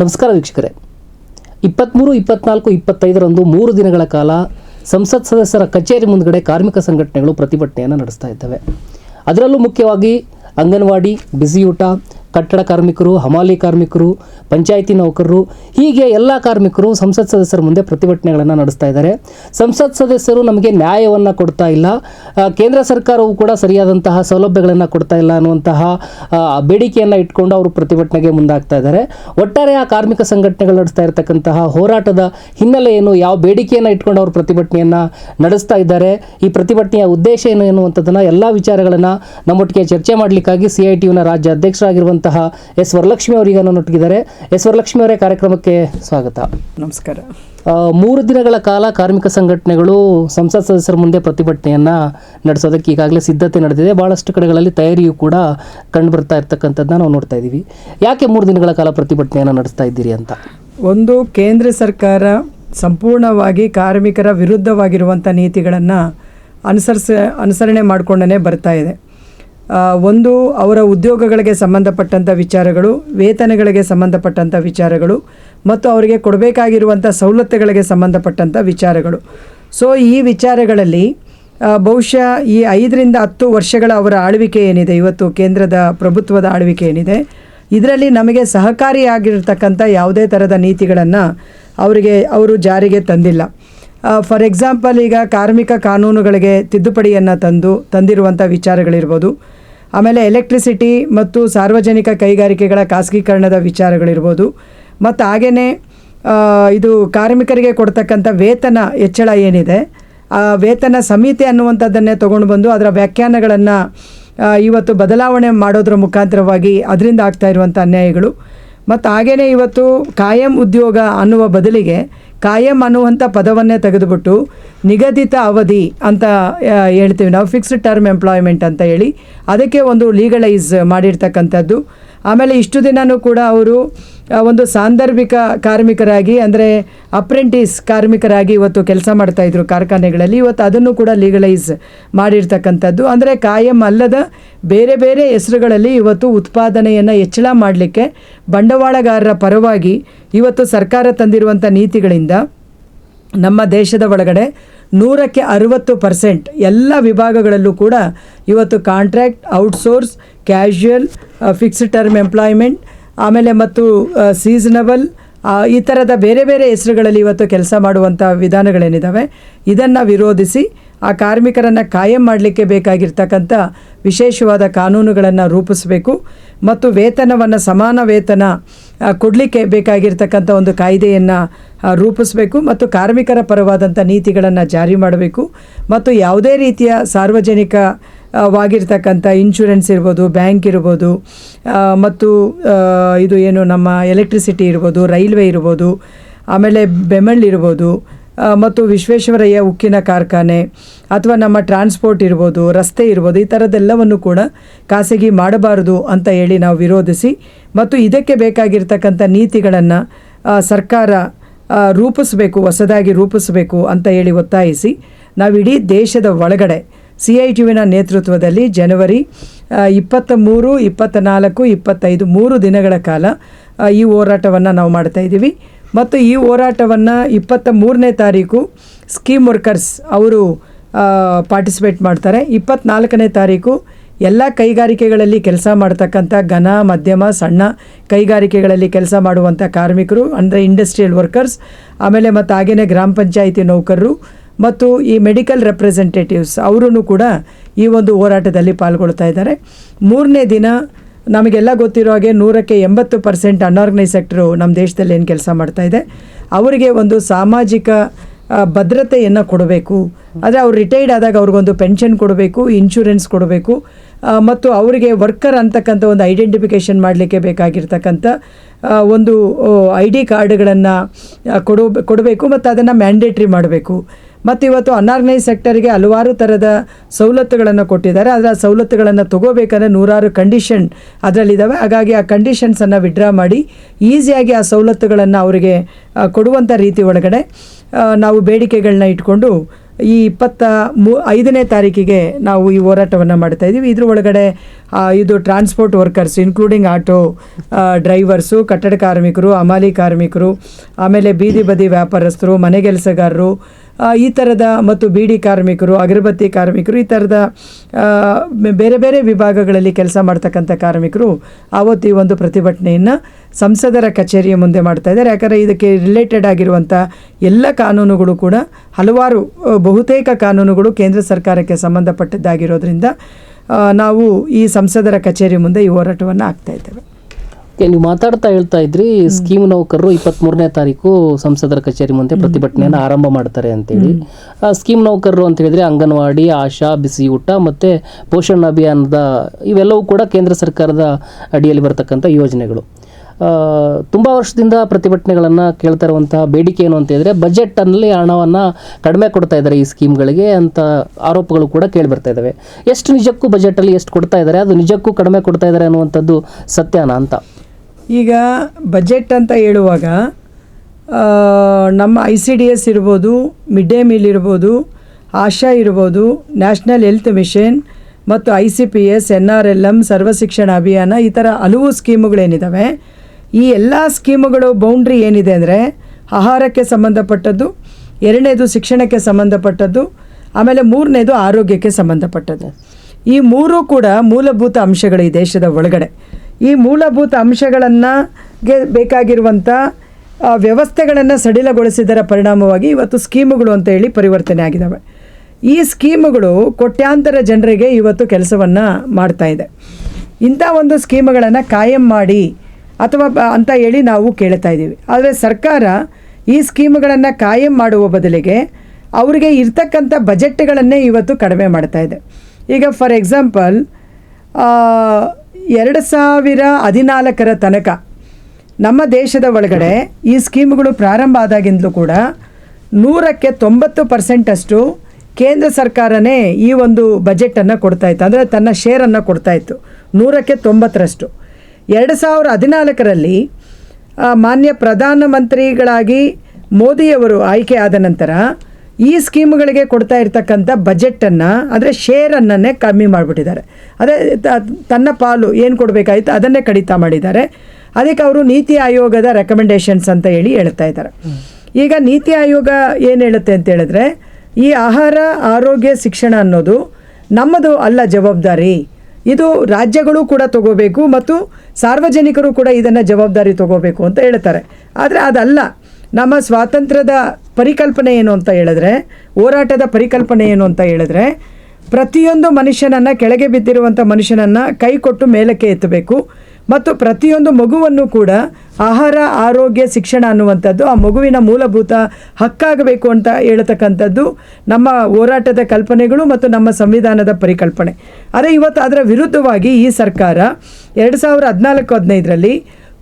ನಮಸ್ಕಾರ ವೀಕ್ಷಕರೇ. ಇಪ್ಪತ್ತ್ಮೂರು ಇಪ್ಪತ್ನಾಲ್ಕು, ಇಪ್ಪತ್ತೈದರಂದು ಮೂರು ದಿನಗಳ ಕಾಲ ಸಂಸತ್ ಸದಸ್ಯರ ಕಚೇರಿ ಮುಂದಗಡೆ ಕಾರ್ಮಿಕ ಸಂಘಟನೆಗಳು ಪ್ರತಿಭಟನೆಯನ್ನು ನಡೆಸ್ತಾ ಇದ್ದಾವೆ. ಅದರಲ್ಲೂ ಮುಖ್ಯವಾಗಿ ಅಂಗನವಾಡಿ, ಬಿಸಿಯೂಟ ಕಟ್ಟಡ ಕಾರ್ಮಿಕರು, ಹಮಾಲಿ ಕಾರ್ಮಿಕರು, ಪಂಚಾಯಿತಿ ನೌಕರರು, ಹೀಗೆ ಎಲ್ಲ ಕಾರ್ಮಿಕರು ಸಂಸತ್ ಸದಸ್ಯರ ಮುಂದೆ ಪ್ರತಿಭಟನೆಗಳನ್ನು ನಡೆಸ್ತಾ ಇದ್ದಾರೆ. ಸಂಸತ್ ಸದಸ್ಯರು ನಮಗೆ ನ್ಯಾಯವನ್ನು ಕೊಡ್ತಾ ಇಲ್ಲ. ಕೇಂದ್ರ ಸರ್ಕಾರವು ಕೂಡ ಸರಿಯಾದಂತಹ ಸೌಲಭ್ಯಗಳನ್ನು ಕೊಡ್ತಾ ಇಲ್ಲ ಅನ್ನುವಂತಹ ಬೇಡಿಕೆಯನ್ನು ಇಟ್ಕೊಂಡು ಅವರು ಪ್ರತಿಭಟನೆಗೆ ಮುಂದಾಗ್ತಾ ಇದ್ದಾರೆ. ಒಟ್ಟಾರೆ ಆ ಕಾರ್ಮಿಕ ಸಂಘಟನೆಗಳು ನಡೆಸ್ತಾ ಇರತಕ್ಕಂತಹ ಹೋರಾಟದ ಹಿನ್ನೆಲೆ ಯಾವ ಬೇಡಿಕೆಯನ್ನು ಇಟ್ಕೊಂಡು ಅವರು ಪ್ರತಿಭಟನೆಯನ್ನು ನಡೆಸ್ತಾ ಇದ್ದಾರೆ, ಈ ಪ್ರತಿಭಟನೆಯ ಉದ್ದೇಶ ಏನು ಎನ್ನುವಂಥದ್ದನ್ನು ಎಲ್ಲ ವಿಚಾರಗಳನ್ನು ನಮ್ಮೊಟ್ಟಿಗೆ ಚರ್ಚೆ ಮಾಡಲಿಕ್ಕಾಗಿ ಸಿ ಐ ಟಿಯುನ ರಾಜ್ಯ ಅಧ್ಯಕ್ಷರಾಗಿರುವಂತಹ ಎಸ್ ವರಲಕ್ಷ್ಮಿ ಅವರಿಗೆ ನನ್ನೊಟ್ಟಿಗಿದ್ದಾರೆ ಎಸ್ ವರಲಕ್ಷ್ಮಿ ಅವರೇ ಕಾರ್ಯಕ್ರಮಕ್ಕೆ ಸ್ವಾಗತ. ನಮಸ್ಕಾರ. ಮೂರು ದಿನಗಳ ಕಾಲ ಕಾರ್ಮಿಕ ಸಂಘಟನೆಗಳು ಸಂಸತ್ ಸದಸ್ಯರ ಮುಂದೆ ಪ್ರತಿಭಟನೆಯನ್ನು ನಡೆಸೋದಕ್ಕೆ ಈಗಾಗಲೇ ಸಿದ್ಧತೆ ನಡೆದಿದೆ. ಭಾಳಷ್ಟು ಕಡೆಗಳಲ್ಲಿ ತಯಾರಿಯು ಕೂಡ ಕಂಡು ಬರ್ತಾ ಇರ್ತಕ್ಕಂಥದ್ದನ್ನ ನಾವು ನೋಡ್ತಾ ಇದ್ದೀವಿ. ಯಾಕೆ ಮೂರು ದಿನಗಳ ಕಾಲ ಪ್ರತಿಭಟನೆಯನ್ನು ನಡೆಸ್ತಾ ಇದ್ದೀರಿ ಅಂತ? ಒಂದು ಕೇಂದ್ರ ಸರ್ಕಾರ ಸಂಪೂರ್ಣವಾಗಿ ಕಾರ್ಮಿಕರ ವಿರುದ್ಧವಾಗಿರುವಂಥ ನೀತಿಗಳನ್ನು ಅನುಸರಿಸ ಅನುಸರಣೆ ಮಾಡಿಕೊಂಡೇ ಬರ್ತಾ ಇದೆ. ಒಂದು, ಅವರ ಉದ್ಯೋಗಗಳಿಗೆ ಸಂಬಂಧಪಟ್ಟಂಥ ವಿಚಾರಗಳು, ವೇತನಗಳಿಗೆ ಸಂಬಂಧಪಟ್ಟಂಥ ವಿಚಾರಗಳು, ಮತ್ತು ಅವರಿಗೆ ಕೊಡಬೇಕಾಗಿರುವಂಥ ಸವಲತ್ತುಗಳಿಗೆ ಸಂಬಂಧಪಟ್ಟಂಥ ವಿಚಾರಗಳು. ಸೊ ಈ ವಿಚಾರಗಳಲ್ಲಿ ಬಹುಶಃ ಈ ಐದರಿಂದ ಹತ್ತು ವರ್ಷಗಳ ಅವರ ಆಳ್ವಿಕೆ ಏನಿದೆ, ಇವತ್ತು ಕೇಂದ್ರದ ಪ್ರಭುತ್ವದ ಆಳ್ವಿಕೆ ಏನಿದೆ, ಇದರಲ್ಲಿ ನಮಗೆ ಸಹಕಾರಿಯಾಗಿರ್ತಕ್ಕಂಥ ಯಾವುದೇ ಥರದ ನೀತಿಗಳನ್ನು ಅವರಿಗೆ, ಅವರು ಜಾರಿಗೆ ತಂದಿಲ್ಲ. ಫಾರ್ ಎಕ್ಸಾಂಪಲ್ ಈಗ ಕಾರ್ಮಿಕ ಕಾನೂನುಗಳಿಗೆ ತಿದ್ದುಪಡಿಯನ್ನು ತಂದು ತಂದಿರುವಂಥ ವಿಚಾರಗಳಿರ್ಬೋದು. ಆಮೇಲೆ ಎಲೆಕ್ಟ್ರಿಸಿಟಿ ಮತ್ತು ಸಾರ್ವಜನಿಕ ಕೈಗಾರಿಕೆಗಳ ಖಾಸಗೀಕರಣದ ವಿಚಾರಗಳಿರ್ಬೋದು. ಮತ್ತು ಹಾಗೆಯೇ ಇದು ಕಾರ್ಮಿಕರಿಗೆ ಕೊಡ್ತಕ್ಕಂಥ ವೇತನ ಹೆಚ್ಚಳ ಏನಿದೆ, ಆ ವೇತನ ಸಮಿತಿ ಅನ್ನುವಂಥದ್ದನ್ನೇ ತೊಗೊಂಡು ಬಂದು ಅದರ ವ್ಯಾಖ್ಯಾನಗಳನ್ನು ಇವತ್ತು ಬದಲಾವಣೆ ಮಾಡೋದ್ರ ಮುಖಾಂತರವಾಗಿ ಅದರಿಂದ ಆಗ್ತಾ ಇರುವಂಥ ಅನ್ಯಾಯಗಳು. ಮತ್ತು ಹಾಗೆಯೇ ಇವತ್ತು ಕಾಯಂ ಉದ್ಯೋಗ ಅನ್ನುವ ಬದಲಿಗೆ ಕಾಯಂ ಅನ್ನುವಂಥ ಪದವನ್ನೇ ತೆಗೆದುಬಿಟ್ಟು ನಿಗದಿತ ಅವಧಿ ಅಂತ ಹೇಳ್ತೀವಿ ನಾವು ಫಿಕ್ಸ್ಡ್ ಟರ್ಮ್ ಎಂಪ್ಲಾಯ್ಮೆಂಟ್ ಅಂತ ಹೇಳಿ, ಅದಕ್ಕೆ ಒಂದು ಲೀಗಲೈಸ್ ಮಾಡಿರ್ತಕ್ಕಂಥದ್ದು. ಆಮೇಲೆ ಇಷ್ಟು ದಿನವೂ ಕೂಡ ಅವರು ಒಂದು ಸಾಂದರ್ಭಿಕ ಕಾರ್ಮಿಕರಾಗಿ, ಅಂದರೆ ಅಪ್ರೆಂಟಿಸ್ ಕಾರ್ಮಿಕರಾಗಿ ಇವತ್ತು ಕೆಲಸ ಮಾಡ್ತಾಯಿದ್ರು ಕಾರ್ಖಾನೆಗಳಲ್ಲಿ. ಇವತ್ತು ಅದನ್ನು ಕೂಡ ಲೀಗಲೈಸ್ ಮಾಡಿರ್ತಕ್ಕಂಥದ್ದು. ಅಂದರೆ ಕಾಯಂ ಅಲ್ಲದ ಬೇರೆ ಬೇರೆ ಹೆಸರುಗಳಲ್ಲಿ ಇವತ್ತು ಉತ್ಪಾದನೆಯನ್ನು ಹೆಚ್ಚಳ ಮಾಡಲಿಕ್ಕೆ ಬಂಡವಾಳಗಾರರ ಪರವಾಗಿ ಇವತ್ತು ಸರ್ಕಾರ ತಂದಿರುವಂಥ ನೀತಿಗಳಿಂದ ನಮ್ಮ ದೇಶದ ಒಳಗಡೆ ನೂರಕ್ಕೆ ಅರವತ್ತು ಪರ್ಸೆಂಟ್ ಎಲ್ಲ ವಿಭಾಗಗಳಲ್ಲೂ ಕೂಡ ಇವತ್ತು contract, outsource, casual fixed term employment ಆಮೇಲೆ ಮತ್ತು ಸೀಸನಬಲ್ ಈ ಥರದ ಬೇರೆ ಬೇರೆ ಹೆಸರುಗಳಲ್ಲಿ ಇವತ್ತು ಕೆಲಸ ಮಾಡುವಂಥ ವಿಧಾನಗಳೇನಿದ್ದಾವೆ, ಇದನ್ನು ವಿರೋಧಿಸಿ ಆ ಕಾರ್ಮಿಕರನ್ನು ಕಾಯಂ ಮಾಡಲಿಕ್ಕೆ ಬೇಕಾಗಿರ್ತಕ್ಕಂಥ ವಿಶೇಷವಾದ ಕಾನೂನುಗಳನ್ನು ರೂಪಿಸಬೇಕು ಮತ್ತು ವೇತನವನ್ನು ಸಮಾನ ವೇತನ ಕೊಡಲಿಕ್ಕೆ ಬೇಕಾಗಿರ್ತಕ್ಕಂಥ ಒಂದು ಕಾಯ್ದೆಯನ್ನು ರೂಪಿಸಬೇಕು ಮತ್ತು ಕಾರ್ಮಿಕರ ಪರವಾದಂಥ ನೀತಿಗಳನ್ನು ಜಾರಿ ಮಾಡಬೇಕು ಮತ್ತು ಯಾವುದೇ ರೀತಿಯ ಸಾರ್ವಜನಿಕ ವಾಗಿರ್ತಕ್ಕಂಥ ಇನ್ಶೂರೆನ್ಸ್ ಇರ್ಬೋದು, ಬ್ಯಾಂಕ್ ಇರ್ಬೋದು ಮತ್ತು ಇದು ಏನು ನಮ್ಮ ಎಲೆಕ್ಟ್ರಿಸಿಟಿ ಇರ್ಬೋದು, ರೈಲ್ವೆ ಇರ್ಬೋದು, ಆಮೇಲೆ ಬೆಮಳ್ ಇರ್ಬೋದು ಮತ್ತು ವಿಶ್ವೇಶ್ವರಯ್ಯ ಉಕ್ಕಿನ ಕಾರ್ಖಾನೆ ಅಥವಾ ನಮ್ಮ ಟ್ರಾನ್ಸ್ಪೋರ್ಟ್ ಇರ್ಬೋದು, ರಸ್ತೆ ಇರ್ಬೋದು, ಈ ಥರದ್ದೆಲ್ಲವನ್ನು ಕೂಡ ಖಾಸಗಿ ಮಾಡಬಾರದು ಅಂತ ಹೇಳಿ ನಾವು ವಿರೋಧಿಸಿ ಮತ್ತು ಇದಕ್ಕೆ ಬೇಕಾಗಿರ್ತಕ್ಕಂಥ ನೀತಿಗಳನ್ನು ಸರ್ಕಾರ ರೂಪಿಸಬೇಕು, ಹೊಸದಾಗಿ ರೂಪಿಸಬೇಕು ಅಂತ ಹೇಳಿ ಒತ್ತಾಯಿಸಿ ನಾವು ಇಡೀ ದೇಶದ ಒಳಗಡೆ ಸಿ ಐ ಟಿವಿನ ನೇತೃತ್ವದಲ್ಲಿ ಜನವರಿ ಇಪ್ಪತ್ತ ಮೂರು ಇಪ್ಪತ್ತ ನಾಲ್ಕು ಇಪ್ಪತ್ತೈದು, ಮೂರು ದಿನಗಳ ಕಾಲ ಈ ಹೋರಾಟವನ್ನು ನಾವು ಮಾಡ್ತಾ ಇದ್ದೀವಿ. ಮತ್ತು ಈ ಹೋರಾಟವನ್ನು ಇಪ್ಪತ್ತ ಮೂರನೇ ತಾರೀಕು ಸ್ಕೀಮ್ ವರ್ಕರ್ಸ್ ಅವರು ಪಾರ್ಟಿಸಿಪೇಟ್ ಮಾಡ್ತಾರೆ. ಇಪ್ಪತ್ತ್ನಾಲ್ಕನೇ ತಾರೀಕು ಎಲ್ಲ ಕೈಗಾರಿಕೆಗಳಲ್ಲಿ ಕೆಲಸ ಮಾಡ್ತಕ್ಕಂಥ ಘನ, ಮಧ್ಯಮ, ಸಣ್ಣ ಕೈಗಾರಿಕೆಗಳಲ್ಲಿ ಕೆಲಸ ಮಾಡುವಂಥ ಕಾರ್ಮಿಕರು, ಅಂದರೆ ಇಂಡಸ್ಟ್ರಿಯಲ್ ವರ್ಕರ್ಸ್ ಆಮೇಲೆ ಮತ್ತು ಹಾಗೆಯೇ ಗ್ರಾಮ ಪಂಚಾಯಿತಿ ನೌಕರರು ಮತ್ತು ಈ ಮೆಡಿಕಲ್ ರೆಪ್ರೆಸೆಂಟೇಟಿವ್ಸ್ ಅವರೂ ಕೂಡ ಈ ಒಂದು ಹೋರಾಟದಲ್ಲಿ ಪಾಲ್ಗೊಳ್ತಾ ಇದ್ದಾರೆ. ಮೂರನೇ ದಿನ ನಮಗೆಲ್ಲ ಗೊತ್ತಿರೋ ಹಾಗೆ ನೂರಕ್ಕೆ ಎಂಬತ್ತು ಪರ್ಸೆಂಟ್ ಅನ್ಆರ್ಗನೈಸ್ ಸೆಕ್ಟ್ರು ನಮ್ಮ ದೇಶದಲ್ಲಿ ಏನು ಕೆಲಸ ಮಾಡ್ತಾ ಇದೆ. ಅವರಿಗೆ ಒಂದು ಸಾಮಾಜಿಕ ಭದ್ರತೆಯನ್ನು ಕೊಡಬೇಕು. ಆದರೆ ಅವ್ರು ರಿಟೈರ್ಡ್ ಆದಾಗ ಅವ್ರಿಗೊಂದು ಪೆನ್ಷನ್ ಕೊಡಬೇಕು ಇನ್ಶೂರೆನ್ಸ್ ಕೊಡಬೇಕು. ಮತ್ತು ಅವರಿಗೆ ವರ್ಕರ್ ಅಂತಕ್ಕಂಥ ಒಂದು ಐಡೆಂಟಿಫಿಕೇಷನ್ ಮಾಡಲಿಕ್ಕೆ ಬೇಕಾಗಿರ್ತಕ್ಕಂಥ ಒಂದು ಐ ಡಿ ಕಾರ್ಡ್ಗಳನ್ನು ಕೊಡೋ, ಕೊಡಬೇಕು ಮತ್ತು ಅದನ್ನು ಮ್ಯಾಂಡೇಟ್ರಿ ಮಾಡಬೇಕು. ಮತ್ತು ಇವತ್ತು ಅನ್ಆರ್ಗನೈಸ್ ಸೆಕ್ಟರ್ಗೆ ಹಲವಾರು ಥರದ ಸವಲತ್ತುಗಳನ್ನು ಕೊಟ್ಟಿದ್ದಾರೆ. ಆದರೆ ಆ ಸವಲತ್ತುಗಳನ್ನು ತಗೋಬೇಕಂದ್ರೆ ನೂರಾರು ಕಂಡೀಷನ್ ಅದರಲ್ಲಿದ್ದಾವೆ ಹಾಗಾಗಿ ಆ ಕಂಡೀಷನ್ಸನ್ನು ವಿಡ್ರಾ ಮಾಡಿ ಈಸಿಯಾಗಿ ಆ ಸವಲತ್ತುಗಳನ್ನು ಅವರಿಗೆ ಕೊಡುವಂಥ ರೀತಿ ಒಳಗಡೆ ನಾವು ಬೇಡಿಕೆಗಳನ್ನ ಇಟ್ಕೊಂಡು ಈ ಇಪ್ಪತ್ತ ಮೂ, ಐದನೇ ತಾರೀಕಿಗೆ ನಾವು ಈ ಹೋರಾಟವನ್ನು ಮಾಡ್ತಾ ಇದ್ದೀವಿ. ಇದ್ರ ಒಳಗಡೆ ಇದು transport workers including auto drivers ಕಟ್ಟಡ ಕಾರ್ಮಿಕರು, ಅಮಾಲಿ ಕಾರ್ಮಿಕರು, ಆಮೇಲೆ ಬೀದಿ ಬದಿ ವ್ಯಾಪಾರಸ್ಥರು ಮನೆಗೆಲಸಗಾರರು ಈ ಥರದ ಮತ್ತು ಬೀಡಿ ಕಾರ್ಮಿಕರು, ಅಗರಬತ್ತಿ ಕಾರ್ಮಿಕರು, ಈ ಥರದ ಬೇರೆ ಬೇರೆ ವಿಭಾಗಗಳಲ್ಲಿ ಕೆಲಸ ಮಾಡ್ತಕ್ಕಂಥ ಕಾರ್ಮಿಕರು ಆವತ್ತು ಈ ಒಂದು ಪ್ರತಿಭಟನೆಯನ್ನು ಸಂಸದರ ಕಚೇರಿಯ ಮುಂದೆ ಮಾಡ್ತಾ ಇದ್ದಾರೆ. ಯಾಕಂದರೆ ಇದಕ್ಕೆ ರಿಲೇಟೆಡ್ ಆಗಿರುವಂಥ ಎಲ್ಲ ಕಾನೂನುಗಳು ಕೂಡ ಹಲವಾರು ಬಹುತೇಕ ಕಾನೂನುಗಳು ಕೇಂದ್ರ ಸರ್ಕಾರಕ್ಕೆ ಸಂಬಂಧಪಟ್ಟದ್ದಾಗಿರೋದ್ರಿಂದ ನಾವು ಈ ಸಂಸದರ ಕಚೇರಿ ಮುಂದೆ ಈ ಹೋರಾಟವನ್ನು ಆಗ್ತಾ ಇದ್ದೇವೆ. ನೀವು ಮಾತಾಡ್ತಾ ಹೇಳ್ತಾ ಇದ್ರಿ ಸ್ಕೀಮ್ ನೌಕರರು ಇಪ್ಪತ್ತ್ ಮೂರನೇ ತಾರೀಕು ಸಂಸದರ ಕಚೇರಿ ಮುಂದೆ ಪ್ರತಿಭಟನೆಯನ್ನು ಆರಂಭ ಮಾಡ್ತಾರೆ ಅಂತೇಳಿ. ಆ ಸ್ಕೀಮ್ ನೌಕರರು ಅಂತ ಹೇಳಿದ್ರೆ ಅಂಗನವಾಡಿ ಆಶಾ ಬಿಸಿ ಊಟ ಮತ್ತೆ ಪೋಷಣ ಅಭಿಯಾನದ ಇವೆಲ್ಲವೂ ಕೂಡ ಕೇಂದ್ರ ಸರ್ಕಾರದ ಅಡಿಯಲ್ಲಿ ಬರತಕ್ಕಂಥ ಯೋಜನೆಗಳು. ತುಂಬ ವರ್ಷದಿಂದ ಪ್ರತಿಭಟನೆಗಳನ್ನು ಕೇಳ್ತಾ ಇರುವಂತಹ ಬೇಡಿಕೆ ಏನು ಅಂತ ಹೇಳಿದ್ರೆ ಬಜೆಟ್ನಲ್ಲಿ ಹಣವನ್ನು ಕಡಿಮೆ ಕೊಡ್ತಾ ಇದ್ದಾರೆ ಈ ಸ್ಕೀಮ್ಗಳಿಗೆ ಅಂತ ಆರೋಪಗಳು ಕೂಡ ಕೇಳಿ ಬರ್ತಾ ಇದ್ದಾವೆ. ಎಷ್ಟು ನಿಜಕ್ಕೂ ಬಜೆಟಲ್ಲಿ ಎಷ್ಟು ಕೊಡ್ತಾ ಇದ್ದಾರೆ ಅದು ನಿಜಕ್ಕೂ ಕಡಿಮೆ ಕೊಡ್ತಾ ಇದ್ದಾರೆ ಅನ್ನುವಂಥದ್ದು ಸತ್ಯನಾ ಅಂತ. ಈಗ ಬಜೆಟ್ ಅಂತ ಹೇಳುವಾಗ ನಮ್ಮ ಐ ಸಿ ಡಿ ಎಸ್ ಇರ್ಬೋದು ಮಿಡ್ ಡೇ ಮೀಲ್ ಇರ್ಬೋದು, ಆಶಾ ಇರ್ಬೋದು ನ್ಯಾಷನಲ್ ಹೆಲ್ತ್ ಮಿಷನ್ ಮತ್ತು I C P S N R L M Sarva Shiksha Abhiyan, ಈ ಥರ ಹಲವು ಸ್ಕೀಮುಗಳೇನಿದ್ದಾವೆ ಈ ಎಲ್ಲ ಸ್ಕೀಮುಗಳು ಬೌಂಡ್ರಿ ಏನಿದೆ ಅಂದರೆ, ಆಹಾರಕ್ಕೆ ಸಂಬಂಧಪಟ್ಟದ್ದು, ಎರಡನೇದು ಶಿಕ್ಷಣಕ್ಕೆ ಸಂಬಂಧಪಟ್ಟದ್ದು, ಆಮೇಲೆ ಮೂರನೇದು ಆರೋಗ್ಯಕ್ಕೆ ಸಂಬಂಧಪಟ್ಟದ್ದು. ಈ ಮೂರು ಕೂಡ ಮೂಲಭೂತ ಅಂಶಗಳು ಈ ದೇಶದ ಒಳಗಡೆ. ಈ ಮೂಲಭೂತ ಅಂಶಗಳನ್ನು ಬೇಕಾಗಿರುವಂಥ ವ್ಯವಸ್ಥೆಗಳನ್ನು ಸಡಿಲಗೊಳಿಸಿದರ ಪರಿಣಾಮವಾಗಿ ಇವತ್ತು ಸ್ಕೀಮುಗಳು ಅಂತ ಹೇಳಿ ಪರಿವರ್ತನೆ ಆಗಿದ್ದಾವೆ ಈ ಸ್ಕೀಮುಗಳು ಕೋಟ್ಯಾಂತರ ಜನರಿಗೆ ಇವತ್ತು ಕೆಲಸವನ್ನು ಇದೆ. ಇಂಥ ಒಂದು ಸ್ಕೀಮುಗಳನ್ನು ಕಾಯಂ ಮಾಡಿ ಅಥವಾ ಅಂತ ಹೇಳಿ ನಾವು ಕೇಳ್ತಾ ಇದ್ದೀವಿ. ಆದರೆ ಸರ್ಕಾರ ಈ ಸ್ಕೀಮುಗಳನ್ನು ಕಾಯಂ ಮಾಡುವ ಬದಲಿಗೆ ಅವರಿಗೆ ಇರ್ತಕ್ಕಂಥ ಬಜೆಟ್ಗಳನ್ನೇ ಇವತ್ತು ಕಡಿಮೆ ಮಾಡ್ತಾ ಇದೆ. ಈಗ ಫಾರ್ ಎಕ್ಸಾಂಪಲ್ ಎರಡು ಸಾವಿರ ಹದಿನಾಲ್ಕರ ತನಕ ನಮ್ಮ ದೇಶದ ಒಳಗಡೆ ಈ ಸ್ಕೀಮ್ಗಳು ಪ್ರಾರಂಭ ಆದಾಗಿಂದಲೂ ಕೂಡ ನೂರಕ್ಕೆ ತೊಂಬತ್ತು ಪರ್ಸೆಂಟಷ್ಟು ಕೇಂದ್ರ ಸರ್ಕಾರನೇ ಈ ಒಂದು ಬಜೆಟನ್ನು ಕೊಡ್ತಾ ಇತ್ತು. ಅಂದರೆ ತನ್ನ ಶೇರನ್ನು ಕೊಡ್ತಾ ಇತ್ತು. ನೂರಕ್ಕೆ ತೊಂಬತ್ತರಷ್ಟು. ಎರಡು ಸಾವಿರ ಹದಿನಾಲ್ಕರಲ್ಲಿ ಮಾನ್ಯ ಪ್ರಧಾನಮಂತ್ರಿಗಳಾಗಿ ಮೋದಿಯವರು ಆಯ್ಕೆ ಆದ ನಂತರ ಈ ಸ್ಕೀಮ್ಗಳಿಗೆ ಕೊಡ್ತಾ ಇರ್ತಕ್ಕಂಥ ಬಜೆಟನ್ನು ಅಂದರೆ ಶೇರನ್ನೇ ಕಮ್ಮಿ ಮಾಡಿಬಿಟ್ಟಿದ್ದಾರೆ. ಅದೇ ತನ್ನ ಪಾಲು ಏನು ಕೊಡಬೇಕಾಯ್ತು ಅದನ್ನೇ ಕಡಿತ ಮಾಡಿದ್ದಾರೆ. ಅದಕ್ಕೆ ಅವರು ನೀತಿ ಆಯೋಗದ ರೆಕಮೆಂಡೇಶನ್ಸ್ ಅಂತ ಹೇಳಿ ಹೇಳ್ತಾ ಇದ್ದಾರೆ. ಈಗ ನೀತಿ ಆಯೋಗ ಏನು ಹೇಳುತ್ತೆ ಅಂತ ಹೇಳಿದ್ರೆ, ಈ ಆಹಾರ, ಆರೋಗ್ಯ, ಶಿಕ್ಷಣ ಅನ್ನೋದು ನಮ್ಮದು ಅಲ್ಲ ಜವಾಬ್ದಾರಿ. ಇದು ರಾಜ್ಯಗಳು ಕೂಡ ತಗೋಬೇಕು ಮತ್ತು ಸಾರ್ವಜನಿಕರು ಕೂಡ ಇದನ್ನು ಜವಾಬ್ದಾರಿ ತಗೋಬೇಕು ಅಂತ ಹೇಳ್ತಾರೆ. ಆದರೆ ಅದಲ್ಲ. ನಮ್ಮ ಸ್ವಾತಂತ್ರ್ಯದ ಪರಿಕಲ್ಪನೆ ಏನು ಅಂತ ಹೇಳಿದ್ರೆ, ಹೋರಾಟದ ಪರಿಕಲ್ಪನೆ ಏನು ಅಂತ ಹೇಳಿದ್ರೆ, ಪ್ರತಿಯೊಂದು ಮನುಷ್ಯನನ್ನು ಕೆಳಗೆ ಬಿದ್ದಿರುವಂಥ ಮನುಷ್ಯನನ್ನು ಕೈ ಕೊಟ್ಟು ಮೇಲಕ್ಕೆ ಎತ್ತಬೇಕು. ಮತ್ತು ಪ್ರತಿಯೊಂದು ಮಗುವನ್ನು ಕೂಡ ಆಹಾರ, ಆರೋಗ್ಯ, ಶಿಕ್ಷಣ ಅನ್ನುವಂಥದ್ದು ಆ ಮಗುವಿನ ಮೂಲಭೂತ ಹಕ್ಕಾಗಬೇಕು ಅಂತ ಹೇಳ್ತಕ್ಕಂಥದ್ದು ನಮ್ಮ ಹೋರಾಟದ ಕಲ್ಪನೆಗಳು ಮತ್ತು ನಮ್ಮ ಸಂವಿಧಾನದ ಪರಿಕಲ್ಪನೆ. ಆದರೆ ಇವತ್ತು ಅದರ ವಿರುದ್ಧವಾಗಿ ಈ ಸರ್ಕಾರ ಎರಡು ಸಾವಿರ ಹದಿನಾಲ್ಕು, ಹದಿನೈದರಲ್ಲಿ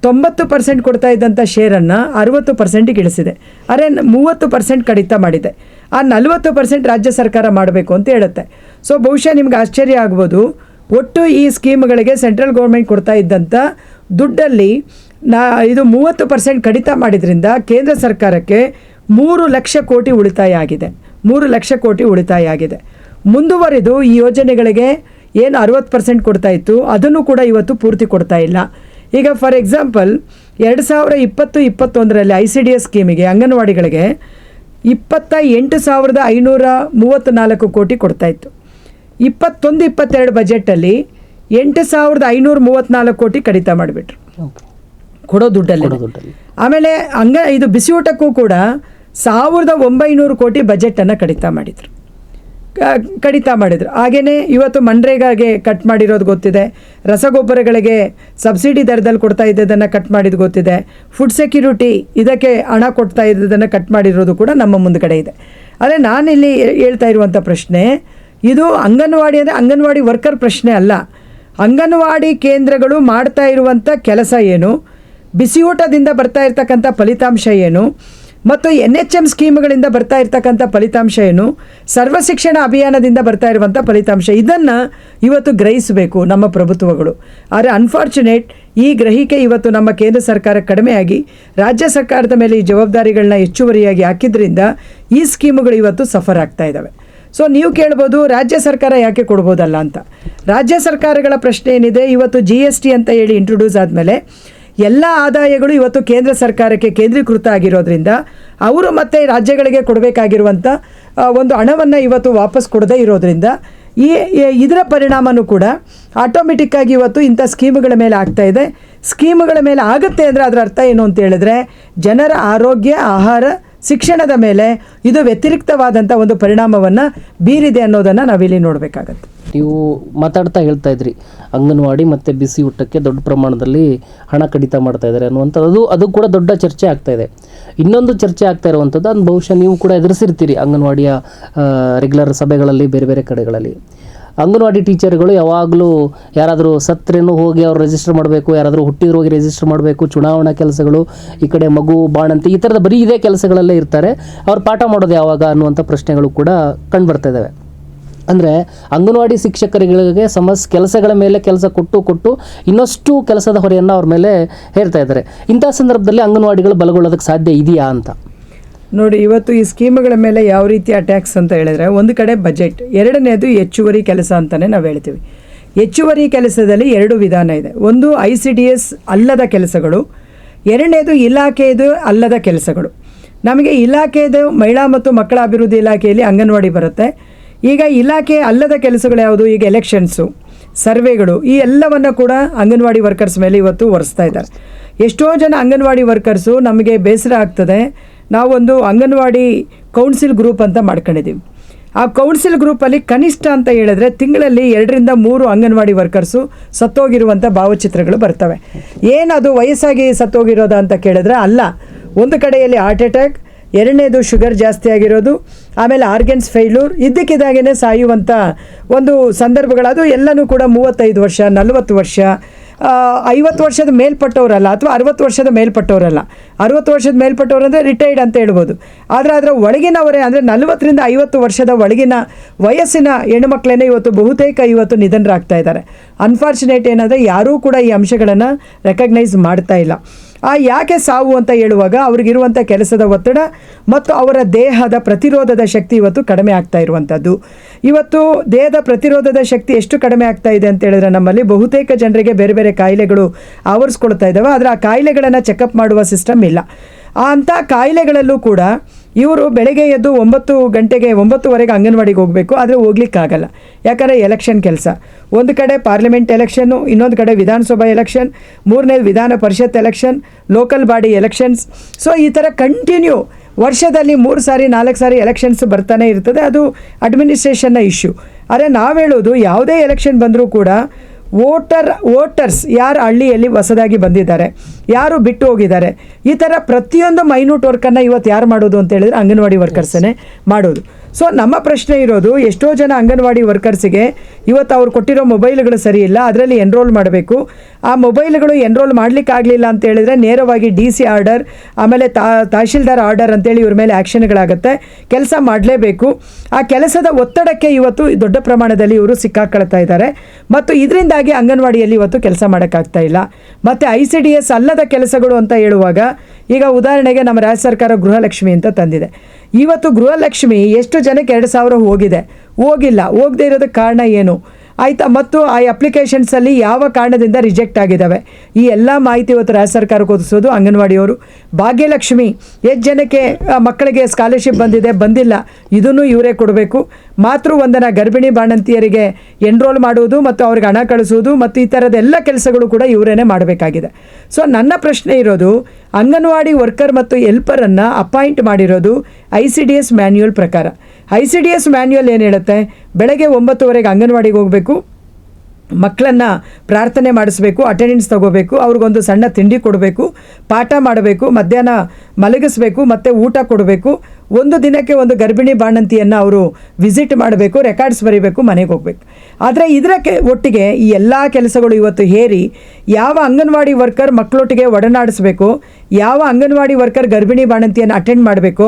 ತೊಂಬತ್ತು ಪರ್ಸೆಂಟ್ ಕೊಡ್ತಾ ಇದ್ದಂಥ ಶೇರನ್ನು ಅರುವತ್ತು ಪರ್ಸೆಂಟಿಗೆ ಇಳಿಸಿದೆ. ಅರೆ, ಮೂವತ್ತು ಪರ್ಸೆಂಟ್ ಕಡಿತ ಮಾಡಿದೆ. ಆ ನಲವತ್ತು ಪರ್ಸೆಂಟ್ ರಾಜ್ಯ ಸರ್ಕಾರ ಮಾಡಬೇಕು ಅಂತ ಹೇಳುತ್ತೆ. ಸೊ ಬಹುಶಃ ನಿಮ್ಗೆ ಆಶ್ಚರ್ಯ ಆಗ್ಬೋದು. ಒಟ್ಟು ಈ ಸ್ಕೀಮ್ಗಳಿಗೆ ಸೆಂಟ್ರಲ್ ಗೌರ್ಮೆಂಟ್ ಕೊಡ್ತಾ ಇದ್ದಂಥ ದುಡ್ಡಲ್ಲಿ ನಾ, ಇದು ಮೂವತ್ತು ಪರ್ಸೆಂಟ್ ಕಡಿತ ಮಾಡಿದ್ರಿಂದ ಕೇಂದ್ರ ಸರ್ಕಾರಕ್ಕೆ ಮೂರು ಲಕ್ಷ ಕೋಟಿ ಉಳಿತಾಯ ಆಗಿದೆ. ಮೂರು ಲಕ್ಷ ಕೋಟಿ ಉಳಿತಾಯ ಆಗಿದೆ. ಮುಂದುವರಿದು ಈ ಯೋಜನೆಗಳಿಗೆ ಏನು ಅರುವತ್ತು ಪರ್ಸೆಂಟ್ ಕೊಡ್ತಾ ಇತ್ತು, ಅದನ್ನು ಕೂಡ ಇವತ್ತು ಪೂರ್ತಿ ಕೊಡ್ತಾ ಇಲ್ಲ. ಈಗ ಫಾರ್ ಎಕ್ಸಾಂಪಲ್ ಎರಡು ಸಾವಿರ ಇಪ್ಪತ್ತು ಇಪ್ಪತ್ತೊಂದರಲ್ಲಿ ಐ ಸಿ ಡಿ ಎಸ್ ಸ್ಕೀಮಿಗೆ ಅಂಗನವಾಡಿಗಳಿಗೆ ಇಪ್ಪತ್ತ ಎಂಟು ಸಾವಿರದ ಐನೂರ ಮೂವತ್ತ್ನಾಲ್ಕು ಕೋಟಿ ಕೊಡ್ತಾ ಇತ್ತು. ಇಪ್ಪತ್ತೊಂದು ಇಪ್ಪತ್ತೆರಡು ಬಜೆಟಲ್ಲಿ ಎಂಟು ಸಾವಿರದ ಐನೂರ ಮೂವತ್ತ್ನಾಲ್ಕು ಕೋಟಿ ಕಡಿತ ಮಾಡಿಬಿಟ್ರು. ಕೊಡೋ ದುಡ್ಡಲ್ಲಿ. ಆಮೇಲೆ ಹಂಗ ಇದು ಬಿಸಿಯೂಟಕ್ಕೂ ಕೂಡ ಸಾವಿರದ ಒಂಬೈನೂರು ಕೋಟಿ ಬಜೆಟನ್ನು ಕಡಿತ ಮಾಡಿದರು. ಕಡಿತ ಮಾಡಿದರು. ಹಾಗೆಯೇ ಇವತ್ತು ಮನ್ರೇಗಾಗೆ ಕಟ್ ಮಾಡಿರೋದು ಗೊತ್ತಿದೆ. ರಸಗೊಬ್ಬರಗಳಿಗೆ ಸಬ್ಸಿಡಿ ದರದಲ್ಲಿ ಕೊಡ್ತಾ ಇದ್ದದನ್ನು ಕಟ್ ಮಾಡಿದ್ದು ಗೊತ್ತಿದೆ. ಫುಡ್ ಸೆಕ್ಯೂರಿಟಿ ಇದಕ್ಕೆ ಹಣ ಕೊಡ್ತಾ ಇದ್ದದನ್ನು ಕಟ್ ಮಾಡಿರೋದು ಕೂಡ ನಮ್ಮ ಮುಂದುಗಡೆ ಇದೆ. ಆದರೆ ನಾನಿಲ್ಲಿ ಹೇಳ್ತಾ ಇರುವಂಥ ಪ್ರಶ್ನೆ, ಇದು ಅಂಗನವಾಡಿ ಅಂದರೆ ಅಂಗನವಾಡಿ ವರ್ಕರ್ ಪ್ರಶ್ನೆ ಅಲ್ಲ. ಅಂಗನವಾಡಿ ಕೇಂದ್ರಗಳು ಮಾಡ್ತಾ ಇರುವಂಥ ಕೆಲಸ ಏನು? ಬಿಸಿಯೂಟದಿಂದ ಬರ್ತಾ ಇರ್ತಕ್ಕಂಥ ಫಲಿತಾಂಶ ಏನು? ಮತ್ತು ಎನ್ ಎಚ್ ಎಂ ಸ್ಕೀಮ್ಗಳಿಂದ ಬರ್ತಾ ಇರ್ತಕ್ಕಂಥ ಫಲಿತಾಂಶ ಏನು? ಸರ್ವ ಶಿಕ್ಷಣ ಅಭಿಯಾನದಿಂದ ಬರ್ತಾ ಇರುವಂಥ ಫಲಿತಾಂಶ. ಇದನ್ನು ಇವತ್ತು ಗ್ರಹಿಸಬೇಕು ನಮ್ಮ ಪ್ರಭುತ್ವಗಳು. ಆದರೆ ಅನ್ಫಾರ್ಚುನೇಟ್ ಈ ಗ್ರಹಿಕೆ ಇವತ್ತು ನಮ್ಮ ಕೇಂದ್ರ ಸರ್ಕಾರ ಕಡಿಮೆಯಾಗಿ, ರಾಜ್ಯ ಸರ್ಕಾರದ ಮೇಲೆ ಈ ಜವಾಬ್ದಾರಿಗಳನ್ನ ಹೆಚ್ಚುವರಿಯಾಗಿ ಹಾಕಿದ್ರಿಂದ ಈ ಸ್ಕೀಮುಗಳು ಇವತ್ತು ಸಫರ್ ಆಗ್ತಾ ಇದ್ದಾವೆ ಸೊ ನೀವು ಕೇಳ್ಬೋದು ರಾಜ್ಯ ಸರ್ಕಾರ ಯಾಕೆ ಕೊಡ್ಬೋದಲ್ಲ ಅಂತ. ರಾಜ್ಯ ಸರ್ಕಾರಗಳ ಪ್ರಶ್ನೆ ಏನಿದೆ? ಇವತ್ತು ಜಿ ಎಸ್ ಟಿ ಅಂತ ಹೇಳಿ ಇಂಟ್ರೊಡ್ಯೂಸ್ ಆದಮೇಲೆ ಎಲ್ಲ ಆದಾಯಗಳು ಇವತ್ತು ಕೇಂದ್ರ ಸರ್ಕಾರಕ್ಕೆ ಕೇಂದ್ರೀಕೃತ ಆಗಿರೋದ್ರಿಂದ ಅವರು ಮತ್ತೆ ರಾಜ್ಯಗಳಿಗೆ ಕೊಡಬೇಕಾಗಿರುವಂಥ ಒಂದು ಹಣವನ್ನು ಇವತ್ತು ವಾಪಸ್ ಕೊಡದೇ ಇರೋದ್ರಿಂದ ಈ ಇದರ ಪರಿಣಾಮನೂ ಕೂಡ ಆಟೋಮೆಟಿಕ್ಕಾಗಿ ಇವತ್ತು ಇಂಥ ಸ್ಕೀಮ್ಗಳ ಮೇಲೆ ಆಗ್ತಾ ಇದೆ. ಸ್ಕೀಮ್ಗಳ ಮೇಲೆ ಆಗುತ್ತೆ ಅಂದರೆ ಅದರ ಅರ್ಥ ಏನು ಅಂತ ಹೇಳಿದ್ರೆ, ಜನರ ಆರೋಗ್ಯ, ಆಹಾರ ಶಿಕ್ಷಣದ ಮೇಲೆ ಇದು ವ್ಯತಿರಿಕ್ತವಾದಂಥ ಒಂದು ಪರಿಣಾಮವನ್ನು ಬೀರಿದೆ ಅನ್ನೋದನ್ನು ನಾವಿಲ್ಲಿ ನೋಡಬೇಕಾಗತ್ತೆ. ನೀವು ಮಾತಾಡ್ತಾ ಹೇಳ್ತಾ ಇದ್ರಿ, ಅಂಗನವಾಡಿ ಮತ್ತು ಬಿಸಿ ಊಟಕ್ಕೆ ದೊಡ್ಡ ಪ್ರಮಾಣದಲ್ಲಿ ಹಣ ಕಡಿತ ಮಾಡ್ತಾ ಇದ್ದಾರೆ ಅನ್ನುವಂಥದ್ದು, ಅದು ಕೂಡ ದೊಡ್ಡ ಚರ್ಚೆ ಆಗ್ತಾ ಇದೆ. ಇನ್ನೊಂದು ಚರ್ಚೆ ಆಗ್ತಾ ಇರುವಂಥದ್ದು ಅದನ್ನು ಬಹುಶಃ ನೀವು ಕೂಡ ಎದುರಿಸಿರ್ತೀರಿ ಅಂಗನವಾಡಿಯ ರೆಗ್ಯುಲರ್ ಸಭೆಗಳಲ್ಲಿ, ಬೇರೆ ಬೇರೆ ಕಡೆಗಳಲ್ಲಿ. ಅಂಗನವಾಡಿ ಟೀಚರ್ಗಳು ಯಾವಾಗಲೂ ಯಾರಾದರೂ ಸತ್ರೇನು ಹೋಗಿ ಅವ್ರು ರಿಜಿಸ್ಟರ್ ಮಾಡಬೇಕು, ಯಾರಾದರೂ ಹುಟ್ಟಿದ್ರು ಹೋಗಿ ರಿಜಿಸ್ಟರ್ ಮಾಡಬೇಕು, ಚುನಾವಣಾ ಕೆಲಸಗಳು, ಈ ಕಡೆ ಮಗು ಬಾಣಂತಿ ಈ ಥರದ ಬರೀ ಇದೇ ಕೆಲಸಗಳಲ್ಲೇ ಇರ್ತಾರೆ. ಅವ್ರು ಪಾಠ ಮಾಡೋದು ಯಾವಾಗ ಅನ್ನುವಂಥ ಪ್ರಶ್ನೆಗಳು ಕೂಡ ಕಂಡುಬರ್ತಾ ಇದ್ದಾವೆ ಅಂದರೆ ಅಂಗನವಾಡಿ ಶಿಕ್ಷಕರುಗಳಿಗೆ ಸಮಸ್, ಕೆಲಸಗಳ ಮೇಲೆ ಕೆಲಸ ಕೊಟ್ಟು ಕೊಟ್ಟು ಇನ್ನಷ್ಟು ಕೆಲಸದ ಹೊರೆಯನ್ನು ಅವ್ರ ಮೇಲೆ ಹೇರ್ತಾ ಇದ್ದಾರೆ. ಇಂಥ ಸಂದರ್ಭದಲ್ಲಿ ಅಂಗನವಾಡಿಗಳು ಬಲಗೊಳ್ಳೋದಕ್ಕೆ ಸಾಧ್ಯ ಇದೆಯಾ ಅಂತ. ನೋಡಿ, ಇವತ್ತು ಈ ಸ್ಕೀಮ್ಗಳ ಮೇಲೆ ಯಾವ ರೀತಿ ಅಟ್ಯಾಕ್ಸ್ ಅಂತ ಹೇಳಿದ್ರೆ, ಒಂದು ಕಡೆ ಬಜೆಟ್ ಎರಡನೇದು ಹೆಚ್ಚುವರಿ ಕೆಲಸ ಅಂತಲೇ ನಾವು ಹೇಳ್ತೀವಿ. ಹೆಚ್ಚುವರಿ ಕೆಲಸದಲ್ಲಿ ಎರಡು ವಿಧಾನ ಇದೆ. ಒಂದು ಐ ಸಿ ಡಿ ಎಸ್ ಅಲ್ಲದ ಕೆಲಸಗಳು, ಎರಡನೇದು ಇಲಾಖೆಯದು ಅಲ್ಲದ ಕೆಲಸಗಳು. ನಮಗೆ ಇಲಾಖೆಯದು ಮಹಿಳಾ ಮತ್ತು ಮಕ್ಕಳ ಅಭಿವೃದ್ಧಿ ಇಲಾಖೆಯಲ್ಲಿ ಅಂಗನವಾಡಿ ಬರುತ್ತೆ. ಈಗ ಇಲಾಖೆ ಅಲ್ಲದ ಕೆಲಸಗಳು ಯಾವುದು? ಈಗ ಎಲೆಕ್ಷನ್ಸು ಸರ್ವೆಗಳು ಈ ಎಲ್ಲವನ್ನು ಕೂಡ ಅಂಗನವಾಡಿ ವರ್ಕರ್ಸ್ ಮೇಲೆ ಇವತ್ತು ಒರೆಸ್ತಾ ಇದ್ದಾರೆ. ಎಷ್ಟೋ ಜನ ಅಂಗನವಾಡಿ ವರ್ಕರ್ಸು ನಮಗೆ ಬೇಸರ ಆಗ್ತದೆ. ನಾವೊಂದು ಅಂಗನವಾಡಿ ಕೌನ್ಸಿಲ್ ಗ್ರೂಪ್ ಅಂತ ಮಾಡ್ಕೊಂಡಿದ್ದೀವಿ ಆ ಕೌನ್ಸಿಲ್ ಗ್ರೂಪಲ್ಲಿ ಕನಿಷ್ಠ ಅಂತ ಹೇಳಿದ್ರೆ ತಿಂಗಳಲ್ಲಿ ಎರಡರಿಂದ ಮೂರು ಅಂಗನವಾಡಿ ವರ್ಕರ್ಸು ಸತ್ತೋಗಿರುವಂಥ ಭಾವಚಿತ್ರಗಳು ಬರ್ತವೆ. ಏನದು ವಯಸ್ಸಾಗಿ ಸತ್ತೋಗಿರೋದ ಅಂತ ಕೇಳಿದ್ರೆ ಅಲ್ಲ. ಒಂದು ಕಡೆಯಲ್ಲಿ ಹಾರ್ಟ್ ಅಟ್ಯಾಕ್ ಎರಡನೇದು ಶುಗರ್ ಜಾಸ್ತಿ ಆಗಿರೋದು, ಆಮೇಲೆ ಆರ್ಗನ್ಸ್ ಫೈಲೂರ್ ಇದ್ದಕ್ಕಿದ್ದಾಗೇ ಸಾಯುವಂಥ ಒಂದು ಸಂದರ್ಭಗಳದು ಎಲ್ಲನೂ ಕೂಡ ಮೂವತ್ತೈದು ವರ್ಷ, ನಲವತ್ತು ವರ್ಷ ಐವತ್ತು ವರ್ಷದ ಮೇಲ್ಪಟ್ಟವರಲ್ಲ ಅಥವಾ ಅರವತ್ತು ವರ್ಷದ ಮೇಲ್ಪಟ್ಟವರಲ್ಲ. ಅರವತ್ತು ವರ್ಷದ ಮೇಲ್ಪಟ್ಟವರು ಅಂದರೆ ರಿಟೈರ್ಡ್ ಅಂತ ಹೇಳ್ಬೋದು. ಆದರೆ ಅದರ ಒಳಗಿನವರೇ ಅಂದರೆ ನಲವತ್ತರಿಂದ ಐವತ್ತು ವರ್ಷದ ಒಳಗಿನ ವಯಸ್ಸಿನ ಹೆಣ್ಮಕ್ಳೇ ಇವತ್ತು ಬಹುತೇಕ ಇವತ್ತು ನಿಧನರಾಗ್ತಾ ಇದ್ದಾರೆ. ಅನ್ಫಾರ್ಚುನೇಟ್ ಏನಂದರೆ ಯಾರೂ ಕೂಡ ಈ ಅಂಶಗಳನ್ನು ರೆಕಗ್ನೈಸ್ ಮಾಡ್ತಾ ಇಲ್ಲ. ಆ ಯಾಕೆ ಸಾವು ಅಂತ ಹೇಳುವಾಗ ಅವ್ರಿಗಿರುವಂಥ ಕೆಲಸದ ಒತ್ತಡ ಮತ್ತು ಅವರ ದೇಹದ ಪ್ರತಿರೋಧದ ಶಕ್ತಿ ಇವತ್ತು ಕಡಿಮೆ ಆಗ್ತಾ ಇರುವಂಥದ್ದು. ಇವತ್ತು ದೇಹದ ಪ್ರತಿರೋಧದ ಶಕ್ತಿ ಎಷ್ಟು ಕಡಿಮೆ ಆಗ್ತಾ ಇದೆ ಅಂತ ಹೇಳಿದ್ರೆ ನಮ್ಮಲ್ಲಿ ಬಹುತೇಕ ಜನರಿಗೆ ಬೇರೆ ಬೇರೆ ಕಾಯಿಲೆಗಳು ಆವರಿಸ್ಕೊಳ್ತಾ ಇದ್ದಾವೆ. ಆದರೆ ಆ ಕಾಯಿಲೆಗಳನ್ನು ಚೆಕಪ್ ಮಾಡುವ ಸಿಸ್ಟಮ್ ಇಲ್ಲ. ಅಂಥ ಕಾಯಿಲೆಗಳಲ್ಲೂ ಕೂಡ ಇವರು ಬೆಳಗ್ಗೆ ಎದ್ದು ಒಂಬತ್ತು ಗಂಟೆಗೆ ಒಂಬತ್ತುವರೆಗೆ ಅಂಗನವಾಡಿಗೆ ಹೋಗಬೇಕು, ಆದರೆ ಹೋಗ್ಲಿಕ್ಕಾಗಲ್ಲ. ಯಾಕಂದರೆ ಎಲೆಕ್ಷನ್ ಕೆಲಸ. ಒಂದು ಕಡೆ ಪಾರ್ಲಿಮೆಂಟ್ ಎಲೆಕ್ಷನ್ನು ಇನ್ನೊಂದು ಕಡೆ ವಿಧಾನಸಭಾ ಎಲೆಕ್ಷನ್ ಮೂರನೇದು Vidhana Parishat election local body elections so ಈ ಥರ ಕಂಟಿನ್ಯೂ ವರ್ಷದಲ್ಲಿ ಮೂರು ಸಾರಿ, ನಾಲ್ಕು ಸಾರಿ ಎಲೆಕ್ಷನ್ಸ್ ಬರ್ತಾನೆ ಇರ್ತದೆ. ಅದು ಅಡ್ಮಿನಿಸ್ಟ್ರೇಷನ್ನ ಇಶ್ಯೂ ಆದರೆ ನಾವು ಹೇಳೋದು, ಯಾವುದೇ ಎಲೆಕ್ಷನ್ ಬಂದರೂ ಕೂಡ ವೋಟರ್, ವೋಟರ್ಸ್ ಯಾರು ಹಳ್ಳಿಯಲ್ಲಿ ಹೊಸದಾಗಿ ಬಂದಿದ್ದಾರೆ, ಯಾರು ಬಿಟ್ಟು ಹೋಗಿದ್ದಾರೆ, ಈ ಥರ ಪ್ರತಿಯೊಂದು ಮೈನ್ಯೂಟ್ ವರ್ಕನ್ನು ಇವತ್ತು ಯಾರು ಮಾಡೋದು ಅಂತ ಹೇಳಿದ್ರೆ ಅಂಗನವಾಡಿ ವರ್ಕರ್ಸನ್ನೇ ಮಾಡೋದು. ಸೊ ನಮ್ಮ ಪ್ರಶ್ನೆ ಇರೋದು ಎಷ್ಟೋ ಜನ ಅಂಗನವಾಡಿ ವರ್ಕರ್ಸಿಗೆ ಇವತ್ತು ಅವ್ರು ಕೊಟ್ಟಿರೋ ಮೊಬೈಲ್ಗಳು ಸರಿ ಇಲ್ಲ, ಅದರಲ್ಲಿ ಎನ್ರೋಲ್ ಮಾಡಬೇಕು. ಆ ಮೊಬೈಲ್ಗಳು ಎನ್ರೋಲ್ ಮಾಡಲಿಕ್ಕಾಗಲಿಲ್ಲ ಅಂತ ಹೇಳಿದ್ರೆ ನೇರವಾಗಿ ಡಿ ಸಿ ಆರ್ಡರ್ ಆಮೇಲೆ ತಾ, ತಹಶೀಲ್ದಾರ್ ಆರ್ಡರ್ ಅಂತೇಳಿ ಇವ್ರ ಮೇಲೆ ಆ್ಯಕ್ಷನ್ಗಳಾಗುತ್ತೆ ಕೆಲಸ ಮಾಡಲೇಬೇಕು. ಆ ಕೆಲಸದ ಒತ್ತಡಕ್ಕೆ ಇವತ್ತು ದೊಡ್ಡ ಪ್ರಮಾಣದಲ್ಲಿ ಇವರು ಸಿಕ್ಕಾಕೊಳ್ತಾ ಇದ್ದಾರೆ. ಮತ್ತು ಇದರಿಂದಾಗಿ ಅಂಗನವಾಡಿಯಲ್ಲಿ ಇವತ್ತು ಕೆಲಸ ಮಾಡೋಕ್ಕಾಗ್ತಾ ಇಲ್ಲ. ಮತ್ತು ಐ ಸಿ ಡಿ ಎಸ್ ಅಲ್ಲದ ಕೆಲಸಗಳು ಅಂತ ಹೇಳುವಾಗ ಈಗ ಉದಾಹರಣೆಗೆ ನಮ್ಮ ರಾಜ್ಯ ಸರ್ಕಾರ ಗೃಹಲಕ್ಷ್ಮಿ ಅಂತ ತಂದಿದೆ. ಇವತ್ತು ಗೃಹಲಕ್ಷ್ಮಿ ಎಷ್ಟು ಜನಕ್ಕೆ ಎರಡು ಸಾವಿರ ಹೋಗಿದೆ? ಹೋಗಿಲ್ಲ. ಹೋಗದೇ ಇರೋದಕ್ಕೆ ಕಾರಣ ಏನು? ಆಯಿತಾ, ಮತ್ತು ಆ ಅಪ್ಲಿಕೇಶನ್ಸಲ್ಲಿ ಯಾವ ಕಾರಣದಿಂದ ರಿಜೆಕ್ಟ್ ಆಗಿದ್ದಾವೆ? ಈ ಎಲ್ಲ ಮಾಹಿತಿ ಇವತ್ತು ರಾಜ್ಯ ಸರ್ಕಾರಕ್ಕೆ ಒದಗಿಸೋದು ಅಂಗನವಾಡಿಯವರು. ಭಾಗ್ಯಲಕ್ಷ್ಮಿ, ಎಷ್ಟು ಜನಕ್ಕೆ ಮಕ್ಕಳಿಗೆ ಸ್ಕಾಲರ್ಶಿಪ್ ಬಂದಿದೆ, ಬಂದಿಲ್ಲ, ಇದನ್ನು ಇವರೇ ಕೊಡಬೇಕು. ಮಾತೃವಂದನ ಗರ್ಭಿಣಿ ಬಾಣಂತಿಯರಿಗೆ ಎನ್ರೋಲ್ ಮಾಡುವುದು ಮತ್ತು ಅವ್ರಿಗೆ ಹಣ ಕಳಿಸುವುದು ಮತ್ತು ಈ ಥರದ ಎಲ್ಲ ಕೆಲಸಗಳು ಕೂಡ ಇವರೇ ಮಾಡಬೇಕಾಗಿದೆ. ಸೊ ನನ್ನ ಪ್ರಶ್ನೆ ಇರೋದು, ಅಂಗನವಾಡಿ ವರ್ಕರ್ ಮತ್ತು ಹೆಲ್ಪರನ್ನು ಅಪಾಯಿಂಟ್ ಮಾಡಿರೋದು I C D S manual ಪ್ರಕಾರ. I C D S manual ಏನು ಹೇಳುತ್ತೆ? ಬೆಳಗ್ಗೆ ಒಂಬತ್ತುವರೆಗೆ ಅಂಗನವಾಡಿಗೆ ಹೋಗಬೇಕು. ಮಕ್ಕಳನ್ನು ಪ್ರಾರ್ಥನೆ ಮಾಡಿಸ್ಬೇಕು ಅಟೆಂಡೆನ್ಸ್ ತಗೋಬೇಕು, ಅವ್ರಿಗೊಂದು ಸಣ್ಣ ತಿಂಡಿ ಕೊಡಬೇಕು, ಪಾಠ ಮಾಡಬೇಕು, ಮಧ್ಯಾಹ್ನ ಮಲಗಿಸ್ಬೇಕು, ಮತ್ತು ಊಟ ಕೊಡಬೇಕು. ಒಂದು ದಿನಕ್ಕೆ ಒಂದು ಗರ್ಭಿಣಿ ಬಾಣಂತಿಯನ್ನು ಅವರು ವಿಸಿಟ್ ಮಾಡಬೇಕು ರೆಕಾರ್ಡ್ಸ್ ಬರೀಬೇಕು, ಮನೆಗೆ ಹೋಗ್ಬೇಕು. ಆದರೆ ಇದರಕ್ಕೆ ಒಟ್ಟಿಗೆ ಈ ಎಲ್ಲ ಕೆಲಸಗಳು ಇವತ್ತು ಹೇರಿ, ಯಾವ ಅಂಗನವಾಡಿ ವರ್ಕರ್ ಮಕ್ಕಳೊಟ್ಟಿಗೆ ಒಡನಾಡಿಸ್ಬೇಕು, ಯಾವ ಅಂಗನವಾಡಿ ವರ್ಕರ್ ಗರ್ಭಿಣಿ ಬಾಣಂತಿಯನ್ನು ಅಟೆಂಡ್ ಮಾಡಬೇಕು,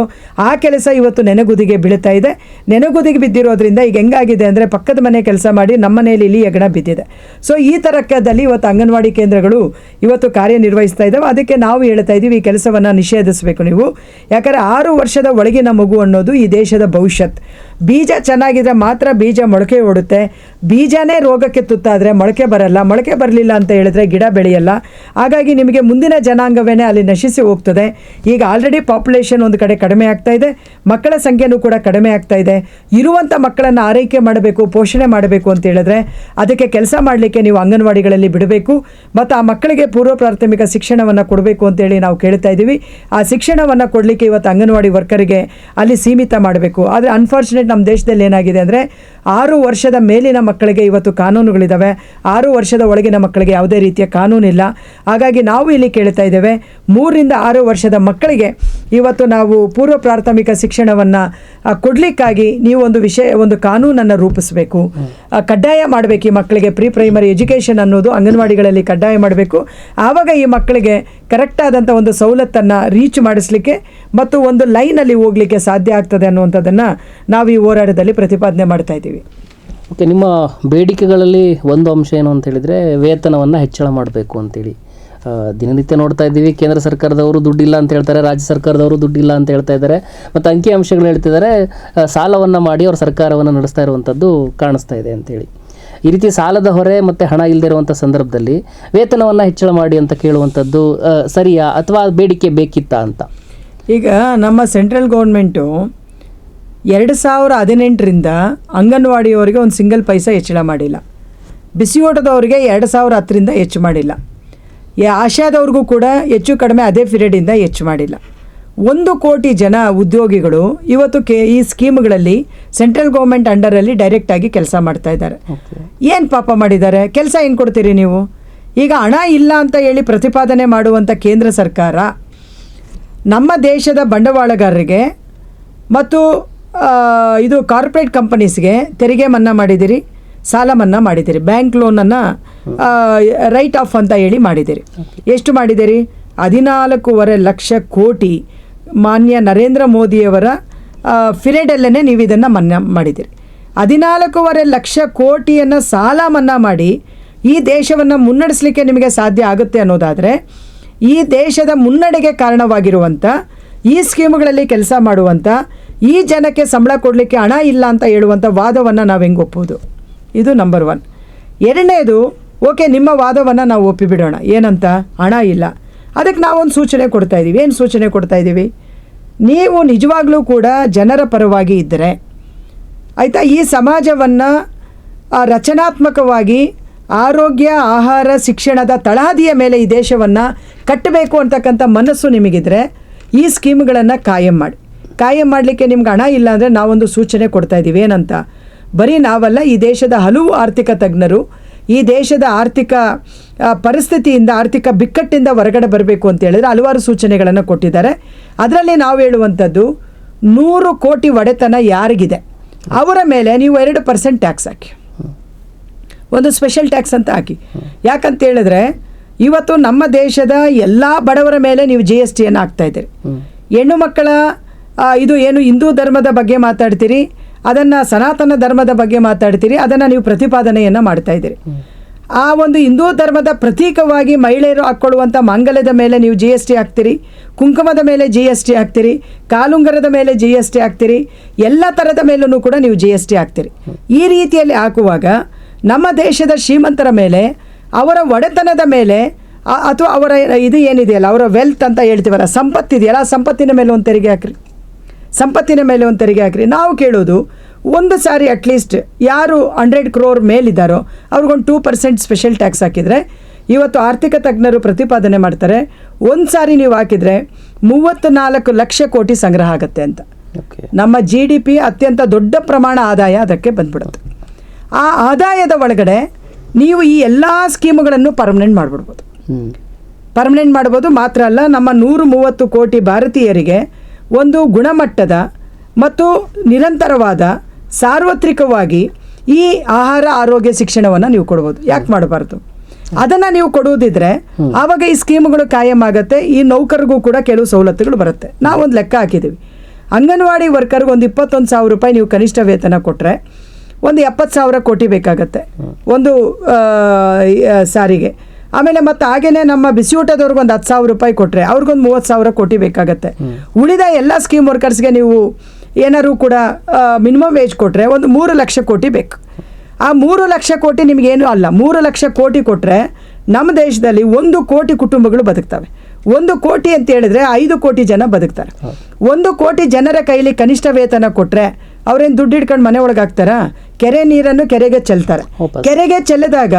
ಆ ಕೆಲಸ ಇವತ್ತು ನೆನಗುದಿಗೆ ಬೀಳ್ತಾ ಇದೆ. ನೆನಗುದಿಗೆ ಬಿದ್ದಿರೋದ್ರಿಂದ ಈಗ ಹೆಂಗಾಗಿದೆ ಅಂದರೆ ಪಕ್ಕದ ಮನೆ ಕೆಲಸ ಮಾಡಿ ನಮ್ಮ ಮನೆಯಲ್ಲಿ ಇಲ್ಲಿ ಹೆಗಣ ಬಿದ್ದಿದೆ. ಸೊ ಈ ತರಕದಲ್ಲಿ ಇವತ್ತು ಅಂಗನವಾಡಿ ಕೇಂದ್ರಗಳು ಇವತ್ತು ಕಾರ್ಯನಿರ್ವಹಿಸ್ತಾ ಇದ್ದಾವೆ ಅದಕ್ಕೆ ನಾವು ಹೇಳ್ತಾ ಇದ್ದೀವಿ ಈ ಕೆಲಸವನ್ನು ನಿಷೇಧಿಸಬೇಕು ನೀವು. ಯಾಕಂದರೆ ಆರು ವರ್ಷದ ಒಳಗಿನ ಮಗು ಅನ್ನೋದು ಈ ದೇಶದ ಭವಿಷ್ಯತ್. ಬೀಜ ಚೆನ್ನಾಗಿದ್ರೆ ಮಾತ್ರ ಬೀಜ ಮೊಳಕೆ ಓಡುತ್ತೆ. ಬೀಜನೇ ರೋಗಕ್ಕೆ ತುತ್ತಾದರೆ ಮೊಳಕೆ ಬರಲ್ಲ. ಮೊಳಕೆ ಬರಲಿಲ್ಲ ಅಂತ ಹೇಳಿದ್ರೆ ಗಿಡ ಬೆಳೆಯಲ್ಲ. ಹಾಗಾಗಿ ನಿಮಗೆ ಮುಂದಿನ ಜನಾಂಗವೇ ಅಲ್ಲಿ ನಶಿಸಿ ಹೋಗ್ತದೆ. ಈಗ ಆಲ್ರೆಡಿ ಪಾಪ್ಯುಲೇಷನ್ ಒಂದು ಕಡೆ ಕಡಿಮೆ ಆಗ್ತಾ ಇದೆ. ಮಕ್ಕಳ ಸಂಖ್ಯೆನೂ ಕೂಡ ಕಡಿಮೆ ಆಗ್ತಾ ಇದೆ. ಇರುವಂಥ ಮಕ್ಕಳನ್ನು ಆರೈಕೆ ಮಾಡಬೇಕು, ಪೋಷಣೆ ಮಾಡಬೇಕು ಅಂತ ಹೇಳಿದ್ರೆ ಅದಕ್ಕೆ ಕೆಲಸ ಮಾಡಲಿಕ್ಕೆ ನೀವು ಅಂಗನವಾಡಿಗಳಲ್ಲಿ ಬಿಡಬೇಕು. ಮತ್ತು ಆ ಮಕ್ಕಳಿಗೆ ಪೂರ್ವ ಪ್ರಾಥಮಿಕ ಶಿಕ್ಷಣವನ್ನು ಕೊಡಬೇಕು ಅಂತೇಳಿ ನಾವು ಕೇಳ್ತಾ ಇದ್ದೀವಿ. ಆ ಶಿಕ್ಷಣವನ್ನು ಕೊಡಲಿಕ್ಕೆ ಇವತ್ತು ಅಂಗನವಾಡಿ ವರ್ಕರಿಗೆ ಅಲ್ಲಿ ಸೀಮಿತ ಮಾಡಬೇಕು. ಆದರೆ ಅನ್ಫಾರ್ಚುನೇಟ್ ನಮ್ಮ ದೇಶದಲ್ಲಿ ಏನಾಗಿದೆ ಅಂದರೆ ಆರು ವರ್ಷದ ಮೇಲಿನ ಮಕ್ಕಳಿಗೆ ಇವತ್ತು ಕಾನೂನುಗಳಿದ್ದಾವೆ ಆರು ವರ್ಷದ ಒಳಗಿನ ಮಕ್ಕಳಿಗೆ ಯಾವುದೇ ರೀತಿಯ ಕಾನೂನಿಲ್ಲ. ಹಾಗಾಗಿ ನಾವು ಇಲ್ಲಿ ಕೇಳ್ತಾ ಇದ್ದೇವೆ ಮೂರರಿಂದ ಆರು ವರ್ಷದ ಮಕ್ಕಳಿಗೆ ಇವತ್ತು ನಾವು ಪೂರ್ವ ಪ್ರಾಥಮಿಕ ಶಿಕ್ಷಣವನ್ನು ಕೊಡಲಿಕ್ಕಾಗಿ ನೀವು ಒಂದು ವಿಷಯ, ಒಂದು ಕಾನೂನನ್ನು ರೂಪಿಸಬೇಕು. ಕಡ್ಡಾಯ ಮಾಡಬೇಕು ಈ ಮಕ್ಕಳಿಗೆ ಪ್ರೀ ಪ್ರೈಮರಿ ಎಜುಕೇಷನ್ ಅನ್ನೋದು, ಅಂಗನವಾಡಿಗಳಲ್ಲಿ ಕಡ್ಡಾಯ ಮಾಡಬೇಕು. ಆವಾಗ ಈ ಮಕ್ಕಳಿಗೆ ಕರೆಕ್ಟಾದಂಥ ಒಂದು ಸವಲತ್ತನ್ನು ರೀಚ್ ಮಾಡಿಸ್ಲಿಕ್ಕೆ ಮತ್ತು ಒಂದು ಲೈನಲ್ಲಿ ಹೋಗಲಿಕ್ಕೆ ಸಾಧ್ಯ ಆಗ್ತದೆ ಅನ್ನುವಂಥದ್ದನ್ನು ನಾವು ಈ ಹೋರಾಟದಲ್ಲಿ ಪ್ರತಿಪಾದನೆ ಮಾಡ್ತಾ ಇದ್ದೀವಿ. ಓಕೆ ನಿಮ್ಮ ಬೇಡಿಕೆಗಳಲ್ಲಿ ಒಂದು ಅಂಶ ಏನು ಅಂತ ಹೇಳಿದರೆ ವೇತನವನ್ನು ಹೆಚ್ಚಳ ಮಾಡಬೇಕು ಅಂತೇಳಿ. ದಿನನಿತ್ಯ ನೋಡ್ತಾ ಇದ್ದೀವಿ, ಕೇಂದ್ರ ಸರ್ಕಾರದವರು ದುಡ್ಡಿಲ್ಲ ಅಂತ ಹೇಳ್ತಾರೆ, ರಾಜ್ಯ ಸರ್ಕಾರದವರು ದುಡ್ಡಿಲ್ಲ ಅಂತ ಹೇಳ್ತಾ ಇದ್ದಾರೆ. ಮತ್ತು ಅಂಕಿ ಅಂಶಗಳು ಹೇಳ್ತಿದ್ದಾರೆ ಸಾಲವನ್ನು ಮಾಡಿ ಅವ್ರ ಸರ್ಕಾರವನ್ನು ನಡೆಸ್ತಾ ಇರುವಂಥದ್ದು ಕಾಣಿಸ್ತಾ ಇದೆ ಅಂತೇಳಿ. ಈ ರೀತಿ ಸಾಲದ ಹೊರೆ ಮತ್ತು ಹಣ ಇಲ್ಲದಿರುವಂಥ ಸಂದರ್ಭದಲ್ಲಿ ವೇತನವನ್ನು ಹೆಚ್ಚಳ ಮಾಡಿ ಅಂತ ಕೇಳುವಂಥದ್ದು ಸರಿಯಾ ಅಥವಾ ಬೇಡಿಕೆ ಬೇಕಿತ್ತಾ ಅಂತ? ಈಗ ನಮ್ಮ ಸೆಂಟ್ರಲ್ ಗೌರ್ಮೆಂಟು ಎರಡು ಸಾವಿರ ಹದಿನೆಂಟರಿಂದ ಅಂಗನವಾಡಿಯವರಿಗೆ ಒಂದು ಸಿಂಗಲ್ ಪೈಸಾ ಹೆಚ್ಚಳ ಮಾಡಿಲ್ಲ. ಬಿಸಿ ಓಟದವರಿಗೆ ಎರಡು ಸಾವಿರ ಹತ್ತರಿಂದ ಹೆಚ್ಚು ಮಾಡಿಲ್ಲ. ಆಶಾದವ್ರಿಗೂ ಕೂಡ ಹೆಚ್ಚು ಕಡಿಮೆ ಅದೇ ಪೀರಿಯಡಿಂದ ಹೆಚ್ಚು ಮಾಡಿಲ್ಲ. ಒಂದು ಕೋಟಿ ಜನ ಉದ್ಯೋಗಿಗಳು ಇವತ್ತು ಕೆ ಈ ಸ್ಕೀಮ್ಗಳಲ್ಲಿ ಸೆಂಟ್ರಲ್ ಗೌರ್ಮೆಂಟ್ ಅಂಡರಲ್ಲಿ ಡೈರೆಕ್ಟಾಗಿ ಕೆಲಸ ಮಾಡ್ತಾ ಇದ್ದಾರೆ. ಏನು ಪಾಪ ಮಾಡಿದ್ದಾರೆ? ಕೆಲಸ ಏನು ಕೊಡ್ತೀರಿ ನೀವು? ಈಗ ಹಣ ಇಲ್ಲ ಅಂತ ಹೇಳಿ ಪ್ರತಿಪಾದನೆ ಮಾಡುವಂಥ ಕೇಂದ್ರ ಸರ್ಕಾರ ನಮ್ಮ ದೇಶದ ಬಂಡವಾಳಗಾರರಿಗೆ ಮತ್ತು ಇದು ಕಾರ್ಪೊರೇಟ್ ಕಂಪನೀಸ್ಗೆ ತೆರಿಗೆ ಮನ್ನಾ ಮಾಡಿದ್ದೀರಿ ಸಾಲ ಮನ್ನಾ ಮಾಡಿದ್ದೀರಿ ಬ್ಯಾಂಕ್ ಲೋನನ್ನು ರೈಟ್ ಆಫ್ ಅಂತ ಹೇಳಿ ಮಾಡಿದ್ದೀರಿ ಎಷ್ಟು ಮಾಡಿದ್ದೀರಿ ಹದಿನಾಲ್ಕೂವರೆ ಲಕ್ಷ ಕೋಟಿ ಮಾನ್ಯ ನರೇಂದ್ರ ಮೋದಿಯವರ ಫಿರೇಡಲ್ಲೇ ನೀವು ಇದನ್ನು ಮನ್ನಾ ಮಾಡಿದಿರಿ. ಹದಿನಾಲ್ಕೂವರೆ ಲಕ್ಷ ಕೋಟಿಯನ್ನು ಸಾಲ ಮನ್ನಾ ಮಾಡಿ ಈ ದೇಶವನ್ನು ಮುನ್ನಡೆಸಲಿಕ್ಕೆ ನಿಮಗೆ ಸಾಧ್ಯ ಆಗುತ್ತೆ ಅನ್ನೋದಾದರೆ ಈ ದೇಶದ ಮುನ್ನಡೆಗೆ ಕಾರಣವಾಗಿರುವಂಥ ಈ ಸ್ಕೀಮ್ಗಳಲ್ಲಿ ಕೆಲಸ ಮಾಡುವಂಥ ಈ ಜನಕ್ಕೆ ಸಂಬಳ ಕೊಡಲಿಕ್ಕೆ ಹಣ ಇಲ್ಲ ಅಂತ ಹೇಳುವಂಥ ವಾದವನ್ನು ನಾವು ಹೆಂಗೆ ಒಪ್ಪೋದು ಇದು ನಂಬರ್ ಒನ್ ಎರಡನೇದು, ಓಕೆ, ನಿಮ್ಮ ವಾದವನ್ನು ನಾವು ಒಪ್ಪಿಬಿಡೋಣ. ಏನಂತ? ಹಣ ಇಲ್ಲ. ಅದಕ್ಕೆ ನಾವೊಂದು ಸೂಚನೆ ಕೊಡ್ತಾ ಇದ್ದೀವಿ ಏನು ಸೂಚನೆ ಕೊಡ್ತಾ ಇದ್ದೀವಿ ನೀವು ನಿಜವಾಗ್ಲೂ ಕೂಡ ಜನರ ಪರವಾಗಿ ಇದ್ದರೆ ಆಯಿತಾ, ಈ ಸಮಾಜವನ್ನು ರಚನಾತ್ಮಕವಾಗಿ ಆರೋಗ್ಯ, ಆಹಾರ, ಶಿಕ್ಷಣದ ತಳಹದಿಯ ಮೇಲೆ ಈ ದೇಶವನ್ನು ಕಟ್ಟಬೇಕು ಅಂತಕ್ಕಂಥ ಮನಸ್ಸು ನಿಮಗಿದ್ರೆ ಈ ಸ್ಕೀಮ್ಗಳನ್ನು ಕಾಯಂ ಮಾಡಿ. ಕಾಯಂ ಮಾಡಲಿಕ್ಕೆ ನಿಮ್ಗೆ ಹಣ ಇಲ್ಲ ಅಂದರೆ ನಾವೊಂದು ಸೂಚನೆ ಕೊಡ್ತಾ ಇದ್ದೀವಿ. ಏನಂತ? ಬರೀ ನಾವಲ್ಲ ಈ ದೇಶದ ಹಲವು ಆರ್ಥಿಕ ತಜ್ಞರು ಈ ದೇಶದ ಆರ್ಥಿಕ ಪರಿಸ್ಥಿತಿಯಿಂದ ಆರ್ಥಿಕ ಬಿಕ್ಕಟ್ಟಿಂದ ಹೊರಗಡೆ ಬರಬೇಕು ಅಂತ ಹೇಳಿದ್ರೆ ಹಲವಾರು ಸೂಚನೆಗಳನ್ನು ಕೊಟ್ಟಿದ್ದಾರೆ. ಅದರಲ್ಲಿ ನಾವು ಹೇಳುವಂಥದ್ದು ನೂರು ಕೋಟಿ ಒಡೆತನ ಯಾರಿಗಿದೆ? ಅವರ ಮೇಲೆ ನೀವು ಎರಡು ಪರ್ಸೆಂಟ್ ಟ್ಯಾಕ್ಸ್ ಹಾಕಿ. ಒಂದು ಸ್ಪೆಷಲ್ ಟ್ಯಾಕ್ಸ್ ಅಂತ ಹಾಕಿ. ಯಾಕಂತ ಹೇಳಿದ್ರೆ ಇವತ್ತು ನಮ್ಮ ದೇಶದ ಎಲ್ಲ ಬಡವರ ಮೇಲೆ ನೀವು ಜಿ ಎಸ್ ಟಿಯನ್ನು ಹಾಕ್ತಾ ಇದ್ದೀರಿ. ಹೆಣ್ಣು ಮಕ್ಕಳ ಇದು ಏನು ಹಿಂದೂ ಧರ್ಮದ ಬಗ್ಗೆ ಮಾತಾಡ್ತೀರಿ? ಅದನ್ನು ಸನಾತನ ಧರ್ಮದ ಬಗ್ಗೆ ಮಾತಾಡ್ತೀರಿ? ಅದನ್ನು ನೀವು ಪ್ರತಿಪಾದನೆಯನ್ನು ಮಾಡ್ತಾ ಇದ್ದೀರಿ. ಆ ಒಂದು ಹಿಂದೂ ಧರ್ಮದ ಪ್ರತೀಕವಾಗಿ ಮಹಿಳೆಯರು ಹಾಕ್ಕೊಳ್ಳುವಂಥ ಮಂಗಲದ ಮೇಲೆ ನೀವು ಜಿ ಎಸ್ ಟಿ ಹಾಕ್ತೀರಿ, ಕುಂಕುಮದ ಮೇಲೆ ಜಿ ಎಸ್ ಟಿ ಹಾಕ್ತೀರಿ, ಕಾಲುಂಗರದ ಮೇಲೆ ಜಿ ಎಸ್ ಟಿ ಹಾಕ್ತೀರಿ, ಎಲ್ಲ ಥರದ ಮೇಲೂ ಕೂಡ ನೀವು ಜಿ ಎಸ್ ಟಿ ಹಾಕ್ತೀರಿ. ಈ ರೀತಿಯಲ್ಲಿ ಹಾಕುವಾಗ ನಮ್ಮ ದೇಶದ ಶ್ರೀಮಂತರ ಮೇಲೆ, ಅವರ ಒಡೆತನದ ಮೇಲೆ ಅಥವಾ ಅವರ ಇದು ಏನಿದೆಯಲ್ಲ, ಅವರ ವೆಲ್ತ್ ಅಂತ ಹೇಳ್ತೀವಲ್ಲ, ಸಂಪತ್ತಿದೆಯಲ್ಲ, ಆ ಸಂಪತ್ತಿನ ಮೇಲೆ ಒಂದು ತೆರಿಗೆ ಹಾಕ್ರಿ. ಸಂಪತ್ತಿನ ಮೇಲೆ ಒಂದು ತೆರಿಗೆ ಹಾಕ್ರಿ. ನಾವು ಕೇಳೋದು ಒಂದು ಸಾರಿ ಅಟ್ಲೀಸ್ಟ್ ಯಾರು ಹಂಡ್ರೆಡ್ ಕ್ರೋರ್ ಮೇಲಿದ್ದಾರೋ ಅವ್ರಿಗೊಂದು ಟೂ ಪರ್ಸೆಂಟ್ ಸ್ಪೆಷಲ್ ಟ್ಯಾಕ್ಸ್ ಹಾಕಿದರೆ ಇವತ್ತು ಆರ್ಥಿಕ ತಜ್ಞರು ಪ್ರತಿಪಾದನೆ ಮಾಡ್ತಾರೆ ಒಂದು ಸಾರಿ ನೀವು ಹಾಕಿದರೆ ಮೂವತ್ತು ನಾಲ್ಕು ಲಕ್ಷ ಕೋಟಿ ಸಂಗ್ರಹ ಆಗುತ್ತೆ ಅಂತ. ನಮ್ಮ ಜಿ ಡಿ ಪಿ ಅತ್ಯಂತ ದೊಡ್ಡ ಪ್ರಮಾಣ ಆದಾಯ ಅದಕ್ಕೆ ಬಂದ್ಬಿಡುತ್ತೆ. ಆ ಆದಾಯದ ಒಳಗಡೆ ನೀವು ಈ ಎಲ್ಲ ಸ್ಕೀಮುಗಳನ್ನು ಪರ್ಮನೆಂಟ್ ಮಾಡಿಬಿಡ್ಬೋದು. ಪರ್ಮನೆಂಟ್ ಮಾಡ್ಬೋದು ಮಾತ್ರ ಅಲ್ಲ ನಮ್ಮ ನೂರು ಮೂವತ್ತು ಕೋಟಿ ಭಾರತೀಯರಿಗೆ ಒಂದು ಗುಣಮಟ್ಟದ ಮತ್ತು ನಿರಂತರವಾದ ಸಾರ್ವತ್ರಿಕವಾಗಿ ಈ ಆಹಾರ ಆರೋಗ್ಯ ಶಿಕ್ಷಣವನ್ನು ನೀವು ಕೊಡ್ಬೋದು. ಯಾಕೆ ಮಾಡಬಾರ್ದು? ಅದನ್ನು ನೀವು ಕೊಡುವುದಿದ್ರೆ ಆವಾಗ ಈ ಸ್ಕೀಮ್ಗಳು ಕಾಯಂ ಆಗುತ್ತೆ ಈ ನೌಕರಿಗೂ ಕೂಡ ಕೆಲವು ಸವಲತ್ತುಗಳು ಬರುತ್ತೆ. ನಾವೊಂದು ಲೆಕ್ಕ ಹಾಕಿದ್ದೀವಿ ಅಂಗನವಾಡಿ ವರ್ಕರ್ಗೆ ಒಂದು ಇಪ್ಪತ್ತೊಂದು ಸಾವಿರ ರೂಪಾಯಿ ನೀವು ಕನಿಷ್ಠ ವೇತನ ಕೊಟ್ಟರೆ ಒಂದು ಎಪ್ಪತ್ತು ಸಾವಿರ ಕೋಟಿ ಬೇಕಾಗತ್ತೆ. ಒಂದು ಸಾರಿಗೆ. ಆಮೇಲೆ ಮತ್ತೆ ಹಾಗೇನೆ ನಮ್ಮ ಬಿಸಿ ಊಟದವ್ರಿಗೆ ಒಂದು ಹತ್ತು ಸಾವಿರ ರೂಪಾಯಿ ಕೊಟ್ಟರೆ ಅವ್ರಿಗೊಂದು ಮೂವತ್ತು ಸಾವಿರ ಕೋಟಿ ಬೇಕಾಗತ್ತೆ. ಉಳಿದ ಎಲ್ಲ ಸ್ಕೀಮ್ ವರ್ಕರ್ಸ್ಗೆ ನೀವು ಏನಾದ್ರು ಕೂಡ ಮಿನಿಮಮ್ ವೇಜ್ ಕೊಟ್ಟರೆ ಒಂದು ಮೂರು ಲಕ್ಷ ಕೋಟಿ ಬೇಕು. ಆ ಮೂರು ಲಕ್ಷ ಕೋಟಿ ನಿಮಗೇನು ಅಲ್ಲ ಮೂರು ಲಕ್ಷ ಕೋಟಿ ಕೊಟ್ಟರೆ ನಮ್ಮ ದೇಶದಲ್ಲಿ ಒಂದು ಕೋಟಿ ಕುಟುಂಬಗಳು ಬದುಕ್ತವೆ. ಒಂದು ಕೋಟಿ ಅಂತ ಹೇಳಿದ್ರೆ ಐದು ಕೋಟಿ ಜನ ಬದುಕ್ತಾರೆ. ಒಂದು ಕೋಟಿ ಜನರ ಕೈಲಿ ಕನಿಷ್ಠ ವೇತನ ಕೊಟ್ಟರೆ ಅವ್ರೇನು ದುಡ್ಡು ಹಿಡ್ಕೊಂಡು ಮನೆ ಒಳಗೆ ಹಾಕ್ತಾರ ಕೆರೆ ನೀರನ್ನು ಕೆರೆಗೆ ಚೆಲ್ತಾರೆ. ಕೆರೆಗೆ ಚೆಲ್ಲಿದಾಗ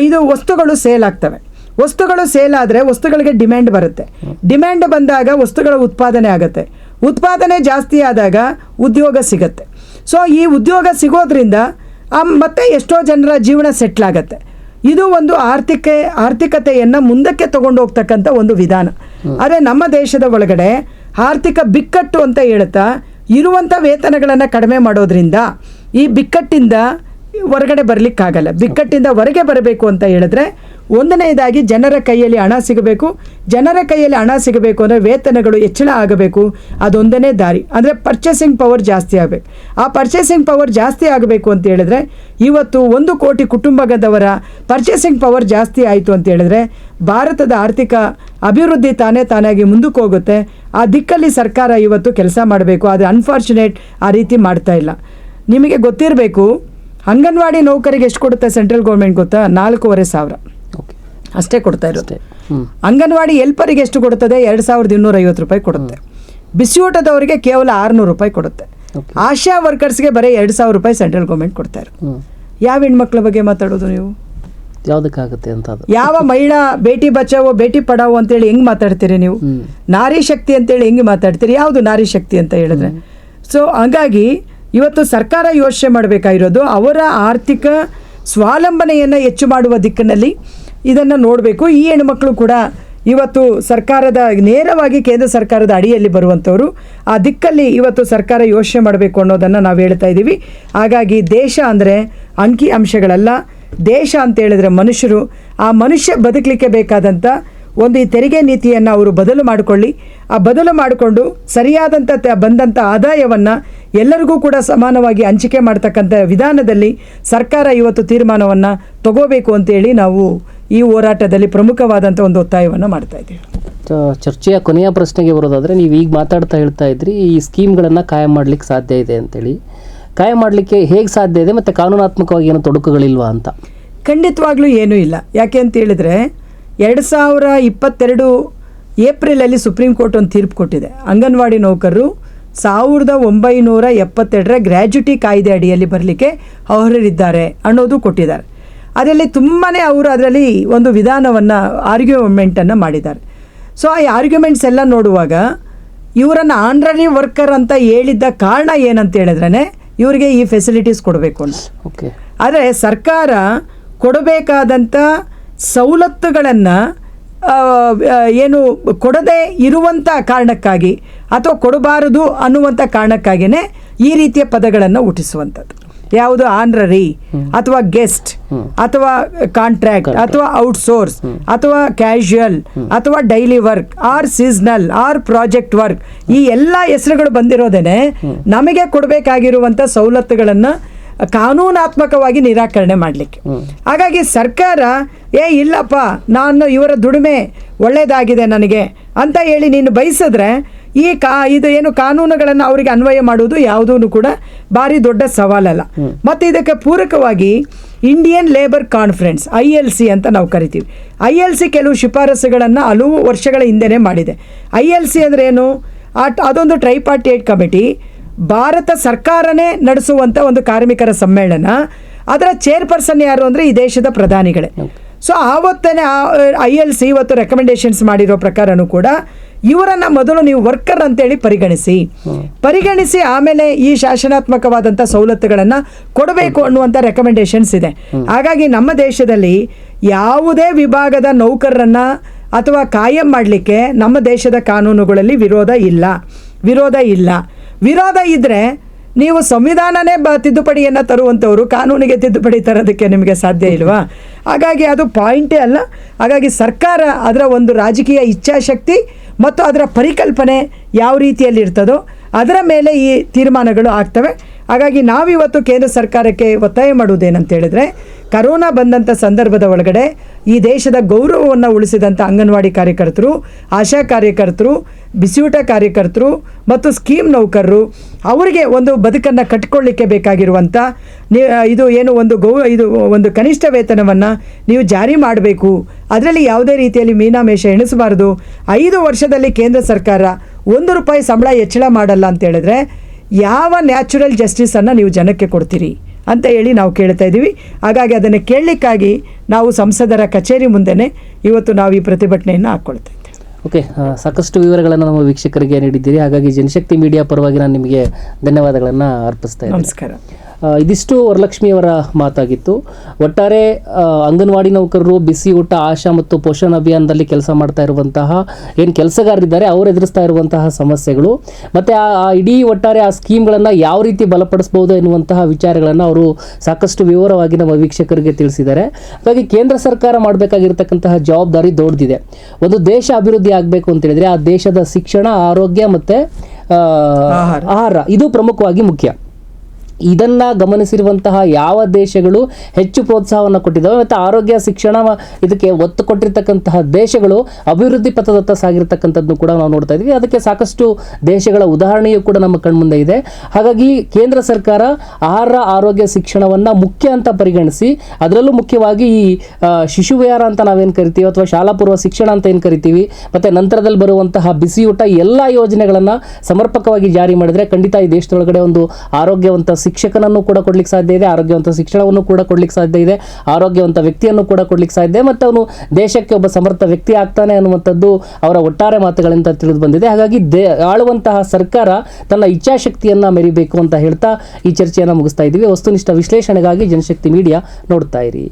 ಇದು ವಸ್ತುಗಳು ಸೇಲ್ ಆಗ್ತವೆ. ವಸ್ತುಗಳು ಸೇಲ್ ಆದರೆ ವಸ್ತುಗಳಿಗೆ ಡಿಮ್ಯಾಂಡ್ ಬರುತ್ತೆ. ಡಿಮ್ಯಾಂಡ್ ಬಂದಾಗ ವಸ್ತುಗಳ ಉತ್ಪಾದನೆ ಆಗುತ್ತೆ. ಉತ್ಪಾದನೆ ಜಾಸ್ತಿ ಆದಾಗ ಉದ್ಯೋಗ ಸಿಗತ್ತೆ. ಸೊ, ಈ ಉದ್ಯೋಗ ಸಿಗೋದ್ರಿಂದ ಮತ್ತೆ ಎಷ್ಟೋ ಜನರ ಜೀವನ ಸೆಟ್ಲ್ ಆಗುತ್ತೆ. ಇದು ಒಂದು ಆರ್ಥಿಕ, ಆರ್ಥಿಕತೆಯನ್ನು ಮುಂದಕ್ಕೆ ಹೋಗ್ತಕ್ಕಂಥ ಒಂದು ವಿಧಾನ. ಆದರೆ ನಮ್ಮ ದೇಶದ ಒಳಗಡೆ ಆರ್ಥಿಕ ಬಿಕ್ಕಟ್ಟು ಅಂತ ಹೇಳ್ತಾ ಇರುವಂಥ ವೇತನಗಳನ್ನು ಕಡಿಮೆ ಮಾಡೋದ್ರಿಂದ ಈ ಬಿಕ್ಕಟ್ಟಿಂದ ಹೊರಗಡೆ ಬರಲಿಕ್ಕಾಗಲ್ಲ. ಬಿಕ್ಕಟ್ಟಿಂದ ಹೊರಗೆ ಬರಬೇಕು ಅಂತ ಹೇಳಿದ್ರೆ ಒಂದನೇದಾಗಿ ಜನರ ಕೈಯಲ್ಲಿ ಹಣ ಸಿಗಬೇಕು. ಜನರ ಕೈಯಲ್ಲಿ ಹಣ ಸಿಗಬೇಕು ಅಂದರೆ ವೇತನಗಳು ಹೆಚ್ಚಳ ಆಗಬೇಕು. ಅದೊಂದನೇ ದಾರಿ. ಅಂದರೆ ಪರ್ಚೇಸಿಂಗ್ ಪವರ್ ಜಾಸ್ತಿ ಆಗಬೇಕು. ಆ ಪರ್ಚೇಸಿಂಗ್ ಪವರ್ ಜಾಸ್ತಿ ಆಗಬೇಕು ಅಂತ ಹೇಳಿದ್ರೆ ಇವತ್ತು ಒಂದು ಕೋಟಿ ಕುಟುಂಬದವರ ಪರ್ಚೇಸಿಂಗ್ ಪವರ್ ಜಾಸ್ತಿ ಆಯಿತು ಅಂತ ಹೇಳಿದ್ರೆ ಭಾರತದ ಆರ್ಥಿಕ ಅಭಿವೃದ್ಧಿ ತಾನೇ ತಾನಾಗಿ ಮುಂದಕ್ಕೆ ಹೋಗುತ್ತೆ. ಆ ದಿಕ್ಕಲ್ಲಿ ಸರ್ಕಾರ ಇವತ್ತು ಕೆಲಸ ಮಾಡಬೇಕು. ಆದರೆ ಅನ್ಫಾರ್ಚುನೇಟ್ ಆ ರೀತಿ ಮಾಡ್ತಾ ಇಲ್ಲ. ನಿಮಗೆ ಗೊತ್ತಿರಬೇಕು ಅಂಗನವಾಡಿ ನೌಕರಿಗೆ ಎಷ್ಟು ಕೊಡುತ್ತೆ ಸೆಂಟ್ರಲ್ ಗೌರ್ಮೆಂಟ್ ಗೊತ್ತಾ? ನಾಲ್ಕೂವರೆ ಸಾವಿರ. ಅಷ್ಟೇ ಕೊಡ್ತಾ ಇರುತ್ತೆ ಅಂಗನವಾಡಿ ಎಲ್ಪರಿಗೆ ಎಷ್ಟು ಕೊಡುತ್ತದೆ? ಎರಡು ಸಾವಿರದ ಇನ್ನೂರ ಐವತ್ತು ರೂಪಾಯಿ ಕೊಡುತ್ತೆ. ಬಿಸಿಯೂಟದವರಿಗೆ ಕೇವಲ ಆರುನೂರು ರೂಪಾಯಿ ಕೊಡುತ್ತೆ. ಆಶಾ ವರ್ಕರ್ಸ್ಗೆ ಬರೀ ಎರಡು ಸಾವಿರ ರೂಪಾಯಿ ಸೆಂಟ್ರಲ್ ಗೌರ್ಮೆಂಟ್ ಕೊಡ್ತಾರೆ ಇರು ಯಾವ ಹೆಣ್ಮಕ್ಳ ಬಗ್ಗೆ ಮಾತಾಡೋದು ನೀವು? ಯಾವುದಕ್ಕಾಗುತ್ತೆ ಅಂತ ಯಾವ ಮಹಿಳಾ ಭೇಟಿ ಬಚಾವೋ ಭೇಟಿ ಪಡಾವೋ ಅಂತೇಳಿ ಹೆಂಗ್ ಮಾತಾಡ್ತೀರಿ ನೀವು. ನಾರಿ ಶಕ್ತಿ ಅಂತೇಳಿ ಹೆಂಗೆ ಮಾತಾಡ್ತೀರಿ? ಯಾವುದು ನಾರಿ ಶಕ್ತಿ ಅಂತ ಹೇಳಿದ್ರೆ. ಸೊ ಹಾಗಾಗಿ ಇವತ್ತು ಸರ್ಕಾರ ಯೋಚನೆ ಮಾಡಬೇಕಾಗಿರೋದು ಅವರ ಆರ್ಥಿಕ ಸ್ವಾವಲಂಬನೆಯನ್ನು ಹೆಚ್ಚು ಮಾಡುವ ದಿಕ್ಕಿನಲ್ಲಿ ಇದನ್ನು ನೋಡಬೇಕು. ಈ ಹೆಣ್ಮಕ್ಳು ಕೂಡ ಇವತ್ತು ಸರ್ಕಾರದ, ನೇರವಾಗಿ ಕೇಂದ್ರ ಸರ್ಕಾರದ ಅಡಿಯಲ್ಲಿ ಬರುವಂಥವರು, ಆ ದಿಕ್ಕಲ್ಲಿ ಇವತ್ತು ಸರ್ಕಾರ ಯೋಚನೆ ಮಾಡಬೇಕು ಅನ್ನೋದನ್ನು ನಾವು ಹೇಳ್ತಾ ಇದ್ದೀವಿ ಹಾಗಾಗಿ ದೇಶ ಅಂದರೆ ಅಂಕಿ ಅಂಶಗಳಲ್ಲ. ದೇಶ ಅಂತ ಹೇಳಿದ್ರೆ ಮನುಷ್ಯರು. ಆ ಮನುಷ್ಯ ಬದುಕಲಿಕ್ಕೆ ಬೇಕಾದಂಥ ಒಂದು ಈ ತೆರಿಗೆ ನೀತಿಯನ್ನು ಅವರು ಬದಲು ಮಾಡಿಕೊಳ್ಳಿ. ಆ ಬದಲು ಮಾಡಿಕೊಂಡು ಸರಿಯಾದಂಥ ಬಂದಂಥ ಆದಾಯವನ್ನು ಎಲ್ಲರಿಗೂ ಕೂಡ ಸಮಾನವಾಗಿ ಹಂಚಿಕೆ ಮಾಡ್ತಕ್ಕಂಥ ವಿಧಾನದಲ್ಲಿ ಸರ್ಕಾರ ಇವತ್ತು ತೀರ್ಮಾನವನ್ನು ತಗೋಬೇಕು ಅಂತೇಳಿ ನಾವು ಈ ಹೋರಾಟದಲ್ಲಿ ಪ್ರಮುಖವಾದಂಥ ಒಂದು ಒತ್ತಾಯವನ್ನು ಮಾಡ್ತಾ ಇದ್ದೀವಿ. ಚರ್ಚೆಯ ಕೊನೆಯ ಪ್ರಶ್ನೆಗೆ ಬರೋದಾದರೆ ನೀವು ಈಗ ಮಾತಾಡ್ತಾ ಹೇಳ್ತಾ ಇದ್ರಿ ಈ ಸ್ಕೀಮ್ಗಳನ್ನು ಕಾಯಂ ಮಾಡಲಿಕ್ಕೆ ಸಾಧ್ಯ ಇದೆ ಅಂತೇಳಿ. ಕಾಯಂ ಮಾಡಲಿಕ್ಕೆ ಹೇಗೆ ಸಾಧ್ಯ ಇದೆ ಮತ್ತು ಕಾನೂನಾತ್ಮಕವಾಗಿ ಏನೋ ತೊಡಕುಗಳಿಲ್ವಾ ಅಂತ? ಖಂಡಿತವಾಗ್ಲೂ ಏನೂ ಇಲ್ಲ. ಯಾಕೆ ಅಂತ ಹೇಳಿದ್ರೆ ಎರಡು ಸಾವಿರ ಇಪ್ಪತ್ತೆರಡು ಏಪ್ರಿಲಲ್ಲಿ ಸುಪ್ರೀಂ ಕೋರ್ಟ್ ಒಂದು ತೀರ್ಪು ಕೊಟ್ಟಿದೆ. ಅಂಗನವಾಡಿ ನೌಕರರು ಸಾವಿರದ ಒಂಬೈನೂರ ಎಪ್ಪತ್ತೆರಡರ ಗ್ರ್ಯಾಜುಟಿ ಕಾಯ್ದೆ ಅಡಿಯಲ್ಲಿ ಬರಲಿಕ್ಕೆ ಅರ್ಹರಿದ್ದಾರೆ ಅನ್ನೋದು ಕೊಟ್ಟಿದ್ದಾರೆ. ಅದರಲ್ಲಿ ತುಂಬಾ ಅವರು ಅದರಲ್ಲಿ ಒಂದು ವಿಧಾನವನ್ನು ಆರ್ಗ್ಯುಮೆಂಟನ್ನು ಮಾಡಿದ್ದಾರೆ. ಸೊ ಆ ಆರ್ಗ್ಯುಮೆಂಟ್ಸ್ ಎಲ್ಲ ನೋಡುವಾಗ ಇವರನ್ನು ಆನ್ರರಿ ವರ್ಕರ್ ಅಂತ ಹೇಳಿದ್ದ ಕಾರಣ ಏನಂತ ಹೇಳಿದ್ರೆ ಇವರಿಗೆ ಈ ಫೆಸಿಲಿಟೀಸ್ ಕೊಡಬೇಕು ಅಂತ. ಓಕೆ ಆದರೆ ಸರ್ಕಾರ ಕೊಡಬೇಕಾದಂಥ ಸವಲತ್ತುಗಳನ್ನು ಏನು ಕೊಡದೆ ಇರುವಂಥ ಕಾರಣಕ್ಕಾಗಿ ಅಥವಾ ಕೊಡಬಾರದು ಅನ್ನುವಂಥ ಕಾರಣಕ್ಕಾಗಿಯೇ ಈ ರೀತಿಯ ಪದಗಳನ್ನು ಹುಟ್ಟಿಸುವಂಥದ್ದು. ಯಾವುದು ಆನ್ರರಿ ಅಥವಾ ಗೆಸ್ಟ್ ಅಥವಾ ಕಾಂಟ್ರಾಕ್ಟ್ ಅಥವಾ ಔಟ್ಸೋರ್ಸ್ ಅಥವಾ ಕ್ಯಾಶುಯಲ್ ಅಥವಾ daily work or seasonal or project work ಈ ಎಲ್ಲ ಹೆಸರುಗಳು ಬಂದಿರೋದೇನೆ ನಮಗೆ ಕೊಡಬೇಕಾಗಿರುವಂಥ ಸವಲತ್ತುಗಳನ್ನು ಕಾನೂನಾತ್ಮಕವಾಗಿ ನಿರಾಕರಣೆ ಮಾಡಲಿಕ್ಕೆ. ಹಾಗಾಗಿ ಸರ್ಕಾರ ಏ ಇಲ್ಲಪ್ಪ ನಾನು ಇವರ ದುಡಿಮೆ ಒಳ್ಳೆಯದಾಗಿದೆ ನನಗೆ ಅಂತ ಹೇಳಿ ನೀನು ಬಯಸಿದ್ರೆ ಈ ಕಾ ಇದು ಏನು ಕಾನೂನುಗಳನ್ನು ಅವರಿಗೆ ಅನ್ವಯ ಮಾಡುವುದು ಯಾವುದೂ ಕೂಡ ಭಾರಿ ದೊಡ್ಡ ಸವಾಲಲ್ಲ. ಮತ್ತು ಇದಕ್ಕೆ ಪೂರಕವಾಗಿ Indian labour conference I L C ಅಂತ ನಾವು ಕರಿತೀವಿ. ಐ ಎಲ್ ಸಿ ಕೆಲವು ಶಿಫಾರಸುಗಳನ್ನು ಹಲವು ವರ್ಷಗಳ ಹಿಂದೆನೇ ಮಾಡಿದೆ. ಐ ಎಲ್ ಸಿ ಅಂದರೆ ಏನು? ಆ ಅದೊಂದು ಟ್ರೈಪಾರ್ಟೇಟ್ ಕಮಿಟಿ ಭಾರತ ಸರ್ಕಾರನೇ ನಡೆಸುವಂಥ ಒಂದು ಕಾರ್ಮಿಕರ ಸಮ್ಮೇಳನ. ಅದರ ಚೇರ್ಪರ್ಸನ್ ಯಾರು ಅಂದರೆ ಈ ದೇಶದ ಪ್ರಧಾನಿಗಳೇ. ಸೊ ಆವತ್ತೇ ಐ ಎಲ್ ಸಿ ಇವತ್ತು ರೆಕಮೆಂಡೇಶನ್ಸ್ ಮಾಡಿರೋ ಪ್ರಕಾರನೂ ಕೂಡ ಇವರನ್ನು ಮೊದಲು ನೀವು ವರ್ಕರ್ ಅಂತೇಳಿ ಪರಿಗಣಿಸಿ. ಪರಿಗಣಿಸಿ ಆಮೇಲೆ ಈ ಶಾಸನಾತ್ಮಕವಾದಂಥ ಸವಲತ್ತುಗಳನ್ನು ಕೊಡಬೇಕು ಅನ್ನುವಂಥ ರೆಕಮೆಂಡೇಶನ್ಸ್ ಇದೆ. ಹಾಗಾಗಿ ನಮ್ಮ ದೇಶದಲ್ಲಿ ಯಾವುದೇ ವಿಭಾಗದ ನೌಕರರನ್ನು ಅಥವಾ ಕಾಯಂ ಮಾಡಲಿಕ್ಕೆ ನಮ್ಮ ದೇಶದ ಕಾನೂನುಗಳಲ್ಲಿ ವಿರೋಧ ಇಲ್ಲ. ವಿರೋಧ ಇಲ್ಲ. ವಿರೋಧ ಇದ್ದರೆ ನೀವು ಸಂವಿಧಾನನೇ ಬ ತಿದ್ದುಪಡಿಯನ್ನು ತರುವಂಥವ್ರು ಕಾನೂನಿಗೆ ತಿದ್ದುಪಡಿ ತರೋದಕ್ಕೆ ನಿಮಗೆ ಸಾಧ್ಯ ಇಲ್ವಾ? ಹಾಗಾಗಿ ಅದು ಪಾಯಿಂಟೇ ಅಲ್ಲ. ಹಾಗಾಗಿ ಸರ್ಕಾರ ಅದರ ಒಂದು ರಾಜಕೀಯ ಇಚ್ಛಾಶಕ್ತಿ ಮತ್ತು ಅದರ ಪರಿಕಲ್ಪನೆ ಯಾವ ರೀತಿಯಲ್ಲಿ ಇರ್ತದೋ ಅದರ ಮೇಲೆ ಈ ತೀರ್ಮಾನಗಳು ಆಗ್ತವೆ. ಹಾಗಾಗಿ ನಾವಿವತ್ತು ಕೇಂದ್ರ ಸರ್ಕಾರಕ್ಕೆ ಒತ್ತಾಯ ಮಾಡುವುದೇನಂತ ಹೇಳಿದ್ರೆ, ಕರೋನಾ ಬಂದಂಥ ಸಂದರ್ಭದ ಒಳಗಡೆ ಈ ದೇಶದ ಗೌರವವನ್ನು ಉಳಿಸಿದಂಥ ಅಂಗನವಾಡಿ ಕಾರ್ಯಕರ್ತರು, ಆಶಾ ಕಾರ್ಯಕರ್ತರು ಬಿಸಿಯೂಟ ಕಾರ್ಯಕರ್ತರು ಮತ್ತು ಸ್ಕೀಮ್ ನೌಕರರು ಅವರಿಗೆ ಒಂದು ಬದುಕನ್ನು ಕಟ್ಕೊಳ್ಳಿಕ್ಕೆ ಬೇಕಾಗಿರುವಂಥ ಇದು ಏನು ಒಂದು ಗೌ ಇದು ಒಂದು ಕನಿಷ್ಠ ವೇತನವನ್ನು ನೀವು ಜಾರಿ ಮಾಡಬೇಕು. ಅದರಲ್ಲಿ ಯಾವುದೇ ರೀತಿಯಲ್ಲಿ ಮೀನಾಮೇಷ ಎಣಿಸಬಾರ್ದು. ಐದು ವರ್ಷದಲ್ಲಿ ಕೇಂದ್ರ ಸರ್ಕಾರ ಒಂದು ರೂಪಾಯಿ ಸಂಬಳ ಹೆಚ್ಚಳ ಮಾಡಲ್ಲ ಅಂತ ಹೇಳಿದ್ರೆ ಯಾವ ನ್ಯಾಚುರಲ್ ಜಸ್ಟಿಸನ್ನು ನೀವು ಜನಕ್ಕೆ ಕೊಡ್ತೀರಿ ಅಂತ ಹೇಳಿ ನಾವು ಕೇಳ್ತಾ ಇದ್ದೀವಿ ಹಾಗಾಗಿ ಅದನ್ನು ಕೇಳಲಿಕ್ಕಾಗಿ ನಾವು ಸಂಸದರ ಕಚೇರಿ ಮುಂದೆನೇ ಇವತ್ತು ನಾವು ಈ ಪ್ರತಿಭಟನೆಯನ್ನು ಹಾಕ್ಕೊಳ್ತಾ ಇದ್ದೇವೆ ಓಕೆ ಸಾಕಷ್ಟು ವಿವರಗಳನ್ನು ನಮ್ಮ ವೀಕ್ಷಕರಿಗೆ ನೀಡಿದ್ದೀರಿ. ಹಾಗಾಗಿ ಜನಶಕ್ತಿ ಮೀಡಿಯಾ ಪರವಾಗಿ ನಾನು ನಿಮಗೆ ಧನ್ಯವಾದಗಳನ್ನು ಅರ್ಪಿಸ್ತಾ ಇದ್ದೀನಿ. ನಮಸ್ಕಾರ. ಇದಿಷ್ಟು ವರಲಕ್ಷ್ಮಿಯವರ ಮಾತಾಗಿತ್ತು. ಒಟ್ಟಾರೆ ಅಂಗನವಾಡಿ ನೌಕರರು ಬಿಸಿ ಊಟ ಆಶಾ ಮತ್ತು ಪೋಷಣ ಅಭಿಯಾನದಲ್ಲಿ ಕೆಲಸ ಮಾಡ್ತಾ ಇರುವಂತಹ ಏನು ಕೆಲಸಗಾರರಿದ್ದಾರೆ ಅವರು ಎದುರಿಸ್ತಾ ಇರುವಂತಹ ಸಮಸ್ಯೆಗಳು. ಮತ್ತು ಆ ಆ ಇಡೀ ಒಟ್ಟಾರೆ ಆ ಸ್ಕೀಮ್ಗಳನ್ನು ಯಾವ ರೀತಿ ಬಲಪಡಿಸ್ಬೋದು ಎನ್ನುವಂತಹ ವಿಚಾರಗಳನ್ನು ಅವರು ಸಾಕಷ್ಟು ವಿವರವಾಗಿ ನಮ್ಮ ವೀಕ್ಷಕರಿಗೆ ತಿಳಿಸಿದ್ದಾರೆ. ಹಾಗಾಗಿ ಕೇಂದ್ರ ಸರ್ಕಾರ ಮಾಡಬೇಕಾಗಿರ್ತಕ್ಕಂತಹ ಜವಾಬ್ದಾರಿ ದೊಡ್ಡದಿದೆ. ಒಂದು ದೇಶ ಅಭಿವೃದ್ಧಿ ಆಗಬೇಕು ಅಂತ ಹೇಳಿದ್ರೆ ಆ ದೇಶದ ಶಿಕ್ಷಣ ಆರೋಗ್ಯ ಮತ್ತು ಆಹಾರ. ಆಹಾರ ಇದು ಪ್ರಮುಖವಾಗಿ ಮುಖ್ಯ ಇದನ್ನ ಗಮನಿಸಿರುವಂತಹ ಯಾವ ದೇಶಗಳು ಹೆಚ್ಚು ಪ್ರೋತ್ಸಾಹವನ್ನು ಕೊಟ್ಟಿದ್ದಾವೆ ಮತ್ತು ಆರೋಗ್ಯ, ಶಿಕ್ಷಣ ಇದಕ್ಕೆ ಒತ್ತು ಕೊಟ್ಟಿರ್ತಕ್ಕಂತಹ ದೇಶಗಳು ಅಭಿವೃದ್ಧಿ ಪಥದತ್ತ ಸಾಗಿರ್ತಕ್ಕಂಥದ್ದು ಕೂಡ ನಾವು ನೋಡ್ತಾ ಇದ್ದೀವಿ. ಅದಕ್ಕೆ ಸಾಕಷ್ಟು ದೇಶಗಳ ಉದಾಹರಣೆಯು ಕೂಡ ನಮ್ಮ ಕಣ್ಮುಂದೆ ಇದೆ. ಹಾಗಾಗಿ ಕೇಂದ್ರ ಸರ್ಕಾರ ಆಹಾರ, ಆರೋಗ್ಯ, ಶಿಕ್ಷಣವನ್ನ ಮುಖ್ಯ ಅಂತ ಪರಿಗಣಿಸಿ ಅದರಲ್ಲೂ ಮುಖ್ಯವಾಗಿ ಈ ಶಿಶು ವಿಹಾರ ಅಂತ ನಾವೇನು ಕರಿತೀವಿ ಅಥವಾ ಶಾಲಾ ಪೂರ್ವ ಶಿಕ್ಷಣ ಅಂತ ಏನು ಕರಿತೀವಿ ಮತ್ತೆ ನಂತರದಲ್ಲಿ ಬರುವಂತಹ ಬಿಸಿಯೂಟ ಎಲ್ಲ ಯೋಜನೆಗಳನ್ನು ಸಮರ್ಪಕವಾಗಿ ಜಾರಿ ಮಾಡಿದ್ರೆ ಖಂಡಿತ ಈ ದೇಶದೊಳಗಡೆ ಒಂದು ಆರೋಗ್ಯವಂತ ಶಿಕ್ಷಕನನ್ನು ಕೂಡ ಕೊಡ್ಲಿಕ್ಕೆ ಸಾಧ್ಯ ಇದೆ, ಆರೋಗ್ಯವಂತ ಶಿಕ್ಷಣವನ್ನು ಕೂಡ ಕೊಡ್ಲಿಕ್ಕೆ ಸಾಧ್ಯ ಇದೆ, ಆರೋಗ್ಯವಂತ ವ್ಯಕ್ತಿಯನ್ನು ಕೂಡ ಕೊಡ್ಲಿಕ್ಕೆ ಸಾಧ್ಯ ಇದೆ, ಮತ್ತು ಅವನು ದೇಶಕ್ಕೆ ಒಬ್ಬ ಸಮರ್ಥ ವ್ಯಕ್ತಿ ಆಗ್ತಾನೆ ಅನ್ನುವಂಥದ್ದು ಅವರ ಒಟ್ಟಾರೆ ಮಾತುಗಳಿಂದ ತಿಳಿದು ಬಂದಿದೆ. ಹಾಗಾಗಿ ದೇ, ಆಳುವಂತಹ ಸರ್ಕಾರ ತನ್ನ ಇಚ್ಛಾಶಕ್ತಿಯನ್ನು ಮೆರಿಬೇಕು ಅಂತ ಹೇಳ್ತಾ ಈ ಚರ್ಚೆಯನ್ನು ಮುಗಿಸ್ತಾ ಇದ್ದೀವಿ. ವಸ್ತುನಿಷ್ಠ ವಿಶ್ಲೇಷಣೆಗಾಗಿ ಜನಶಕ್ತಿ ಮೀಡಿಯಾ ನೋಡ್ತಾ ಇರಿ.